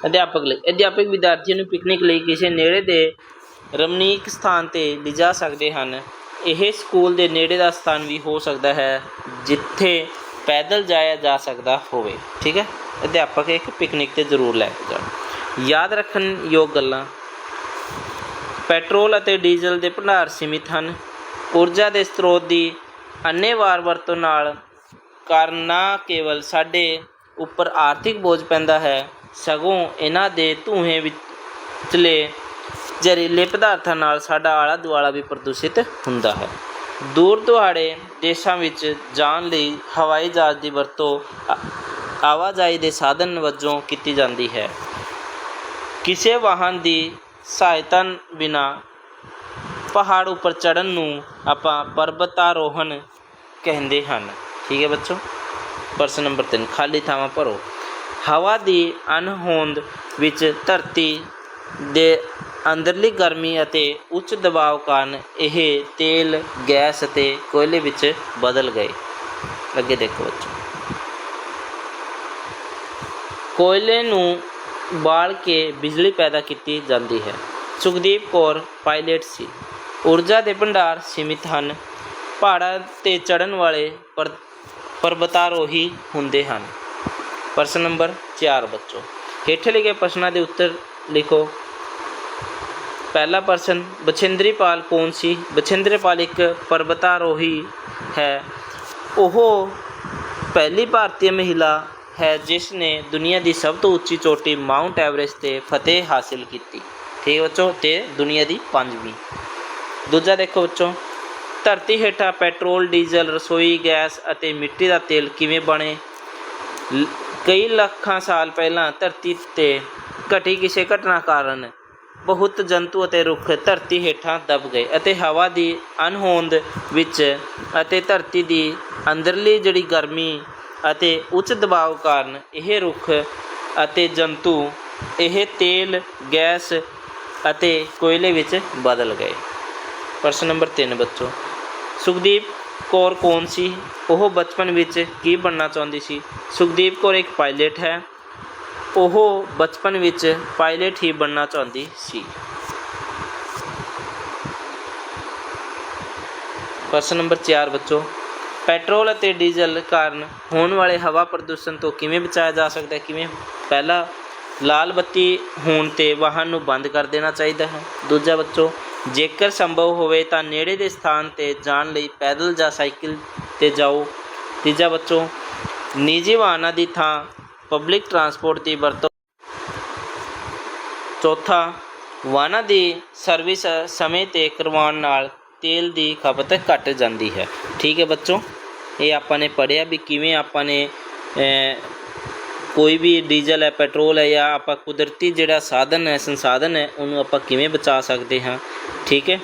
ਅਧਿਆਪਕ ਲਈ। ਅਧਿਆਪਕ ਵਿਦਿਆਰਥੀਆਂ ਨੂੰ ਪਿਕਨਿਕ ਲਈ ਕਿਸੇ ਨੇੜੇ ਦੇ ਰਮਣੀਕ ਸਥਾਨ ਤੇ ਲਿਜਾ ਸਕਦੇ ਹਨ। ਇਹ ਸਕੂਲ ਦੇ ਨੇੜੇ ਦਾ ਸਥਾਨ ਵੀ ਹੋ ਸਕਦਾ ਹੈ, ਜਿੱਥੇ ਪੈਦਲ ਜਾਇਆ ਜਾ ਸਕਦਾ ਹੋਵੇ। ਠੀਕ ਹੈ? ਅਧਿਆਪਕ ਇੱਕ ਪਿਕਨਿਕ ਤੇ ਜ਼ਰੂਰ ਲੈ ਕੇ ਜਾਣ। ਯਾਦ ਰੱਖਣ ਯੋਗ ਗੱਲਾਂ। ਪੈਟਰੋਲ ਅਤੇ ਡੀਜ਼ਲ ਦੇ ਭੰਡਾਰ ਸੀਮਿਤ ਹਨ। ਊਰਜਾ ਦੇ ਸਰੋਤ ਦੀ ਅੰਨ੍ਹੇਵਾਰ ਵਰਤੋਂ ਨਾਲ ਕਾਰਨ ਨਾ ਕੇਵਲ ਸਾਡੇ ਉੱਪਰ ਆਰਥਿਕ ਬੋਝ ਪੈਂਦਾ ਹੈ। ਸਗੋਂ ਇਹਨਾਂ ਦੇ ਧੂਏ ਵਿੱਚਲੇ ਜ਼ਹਿਰੀਲੇ ਪਦਾਰਥਾਂ ਨਾਲ ਸਾਡਾ ਆਲਾ ਦੁਆਲਾ ਵੀ ਪ੍ਰਦੂਸ਼ਿਤ ਹੁੰਦਾ ਹੈ। ਦੂਰ ਦੁਆੜੇ ਦੇਸ਼ਾਂ ਵਿੱਚ ਜਾਣ ਲਈ ਹਵਾਈ ਜਹਾਜ਼ ਦੀ ਵਰਤੋਂ ਆ- ਆਵਾਜਾਈ ਦੇ ਸਾਧਨ ਵਜੋਂ ਕੀਤੀ ਜਾਂਦੀ ਹੈ। ਕਿਸੇ ਵਾਹਨ ਦੀ ਸਹਾਇਤਾ ਬਿਨਾ ਪਹਾੜ ਉੱਪਰ ਚੜਨ ਨੂੰ ਆਪਾਂ ਪਰਬਤਾਰੋਹਣ ਕਹਿੰਦੇ ਹਨ। ਠੀਕ ਹੈ ਬੱਚੋ? ਪ੍ਰਸ਼ਨ ਨੰਬਰ 3 ਖਾਲੀ ਥਾਵਾਂ ਭਰੋ। ਹਵਾ ਦੀ ਅਣਹੋਂਦ ਵਿੱਚ ਧਰਤੀ ਦੇ ਅੰਦਰਲੀ ਗਰਮੀ ਅਤੇ ਉੱਚ ਦਬਾਅ ਕਾਰਨ ਇਹ ਤੇਲ, ਗੈਸ ਅਤੇ ਕੋਇਲੇ ਵਿੱਚ ਬਦਲ ਗਏ। ਅੱਗੇ ਦੇਖੋ ਬੱਚੋ। ਕੋਇਲੇ ਨੂੰ ਬਾਲ ਕੇ ਬਿਜਲੀ ਪੈਦਾ ਕੀਤੀ ਜਾਂਦੀ ਹੈ। ਸੁਖਦੀਪ ਕੌਰ ਪਾਇਲਟ ਸੀ। ਊਰਜਾ ਦੇ ਭੰਡਾਰ ਸੀਮਿਤ ਹਨ। ਪਹਾੜਾਂ ਤੇ ਚੜਨ ਵਾਲੇ ਪਰਬਤਾਰੋਹੀ ਹੁੰਦੇ ਹਨ। ਪ੍ਰਸ਼ਨ ਨੰਬਰ 4 ਬੱਚੋ। ਹੇਠ ਲਿਖੇ ਪ੍ਰਸ਼ਨਾਂ ਦੇ ਉੱਤਰ ਲਿਖੋ। ਪਹਿਲਾ ਪ੍ਰਸ਼ਨ, ਬਛਿੰਦਰੀਪਾਲ ਕੌਣ ਸੀ? ਬਛਿੰਦਰੀਪਾਲ ਇੱਕ ਪਰਬਤਾਰੋਹੀ ਹੈ। ਉਹ ਪਹਿਲੀ ਭਾਰਤੀ ਮਹਿਲਾ ਹੈ ਜਿਸ ਨੇ ਦੁਨੀਆ ਦੀ ਸਭ ਤੋਂ ਉੱਚੀ ਚੋਟੀ ਮਾਊਂਟ ਐਵਰੇਸਟ ਤੇ ਫਤਿਹ ਹਾਸਿਲ ਕੀਤੀ। ਠੀਕ ਹੈ ਬੱਚੋ, ਤੇ ਦੁਨੀਆ ਦੀ ਪੰਜਵੀਂ। ਦੂਜਾ ਦੇਖੋ ਬੱਚੋ, ਧਰਤੀ ਹੇਠਾਂ ਪੈਟਰੋਲ, ਡੀਜ਼ਲ, ਰਸੋਈ, ਗੈਸ ਅਤੇ ਮਿੱਟੀ ਦਾ ਤੇਲ ਕਿਵੇਂ ਬਣੇ? ਕਈ ਲੱਖਾਂ ਸਾਲ ਪਹਿਲਾਂ ਧਰਤੀ ਤੇ ਘਟੀ ਕਿਸੇ ਘਟਨਾ ਕਾਰਨ ਬਹੁਤ ਜੰਤੂ ਅਤੇ ਰੁੱਖ ਧਰਤੀ ਹੇਠਾਂ ਦਬ ਗਏ ਅਤੇ ਹਵਾ ਦੀ ਅਣਹੋਂਦ ਵਿੱਚ ਅਤੇ ਧਰਤੀ ਦੀ ਅੰਦਰਲੀ ਜਿਹੜੀ ਗਰਮੀ ਅਤੇ ਉੱਚ ਦਬਾਅ ਕਾਰਨ ਇਹ ਰੁੱਖ ਅਤੇ ਜੰਤੂ, ਇਹ ਤੇਲ, ਗੈਸ ਅਤੇ ਕੋਇਲੇ ਵਿੱਚ ਬਦਲ ਗਏ। ਪ੍ਰਸ਼ਨ ਨੰਬਰ 3 ਬੱਚੋ, ਸੁਖਦੀਪ ਕੌਰ ਕੌਣ ਸੀ? ਉਹ ਬਚਪਨ ਵਿੱਚ ਕੀ ਬਣਨਾ ਚਾਹੁੰਦੀ ਸੀ? ਸੁਖਦੀਪ ਕੌਰ ਇੱਕ ਪਾਇਲਟ ਹੈ। ਉਹ ਬਚਪਨ ਵਿੱਚ ਪਾਇਲਟ ਹੀ ਬਣਨਾ ਚਾਹੁੰਦੀ ਸੀ। ਪ੍ਰਸ਼ਨ ਨੰਬਰ 4 ਬੱਚੋ, ਪੈਟਰੋਲ ਅਤੇ ਡੀਜ਼ਲ ਕਾਰਨ ਹੋਣ ਵਾਲੇ ਹਵਾ ਪ੍ਰਦੂਸ਼ਣ ਤੋਂ ਕਿਵੇਂ ਬਚਾਇਆ ਜਾ ਸਕਦਾ ਹੈ? ਕਿਵੇਂ? ਪਹਿਲਾ, ਲਾਲ ਬੱਤੀ ਹੋਣ ਤੇ ਵਾਹਨ ਨੂੰ ਬੰਦ ਕਰ ਦੇਣਾ ਚਾਹੀਦਾ ਹੈ। ਦੂਜਾ ਬੱਚੋ ਜੇਕਰ ਸੰਭਵ ਹੋਵੇ ਤਾਂ ਨੇੜੇ ਦੇ ਸਥਾਨ ਤੇ ਜਾਣ ਲਈ ਪੈਦਲ ਜਾਂ ਸਾਈਕਲ ਤੇ ਜਾਓ। ਤੀਜਾ ਬੱਚੋ, ਨਿੱਜੀ ਵਾਹਨਾਂ ਦੀ ਥਾਂ ਪਬਲਿਕ ਟਰਾਂਸਪੋਰਟ ਦੀ ਵਰਤੋਂ। ਚੌਥਾ, ਵਾਹਨਾਂ ਦੀ ਸਰਵਿਸ ਸਮੇਂ ਤੇ ਕਰਵਾਉਣ ਨਾਲ ਤੇਲ ਦੀ ਖਪਤ ਘਟ ਜਾਂਦੀ ਹੈ। ਠੀਕ ਹੈ ਬੱਚੋ, ਇਹ ਆਪਾਂ ਨੇ ਪੜਿਆ ਵੀ ਕਿਵੇਂ ਆਪਾਂ ਨੇ ਕੋਈ ਵੀ ਡੀਜ਼ਲ ਹੈ, ਪੈਟਰੋਲ ਹੈ ਜਾਂ ਆਪਾਂ ਕੁਦਰਤੀ ਜਿਹੜਾ ਸਾਧਨ ਹੈ, ਸੰਸਾਧਨ ਹੈ, ਉਹਨੂੰ ਆਪਾਂ ਕਿਵੇਂ ਬਚਾ ਸਕਦੇ ਹਾਂ, ਠੀਕ ਹੈ?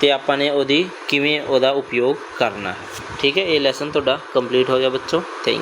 ਤੇ ਆਪਾਂ ਨੇ ਉਹਦੀ ਕਿਵੇਂ ਉਹਦਾ ਉਪਯੋਗ ਕਰਨਾ ਹੈ। ਠੀਕ ਹੈ? ਇਹ ਲੈਸਨ ਤੁਹਾਡਾ ਕੰਪਲੀਟ ਹੋ ਗਿਆ ਬੱਚੋ। ਥੈਂਕ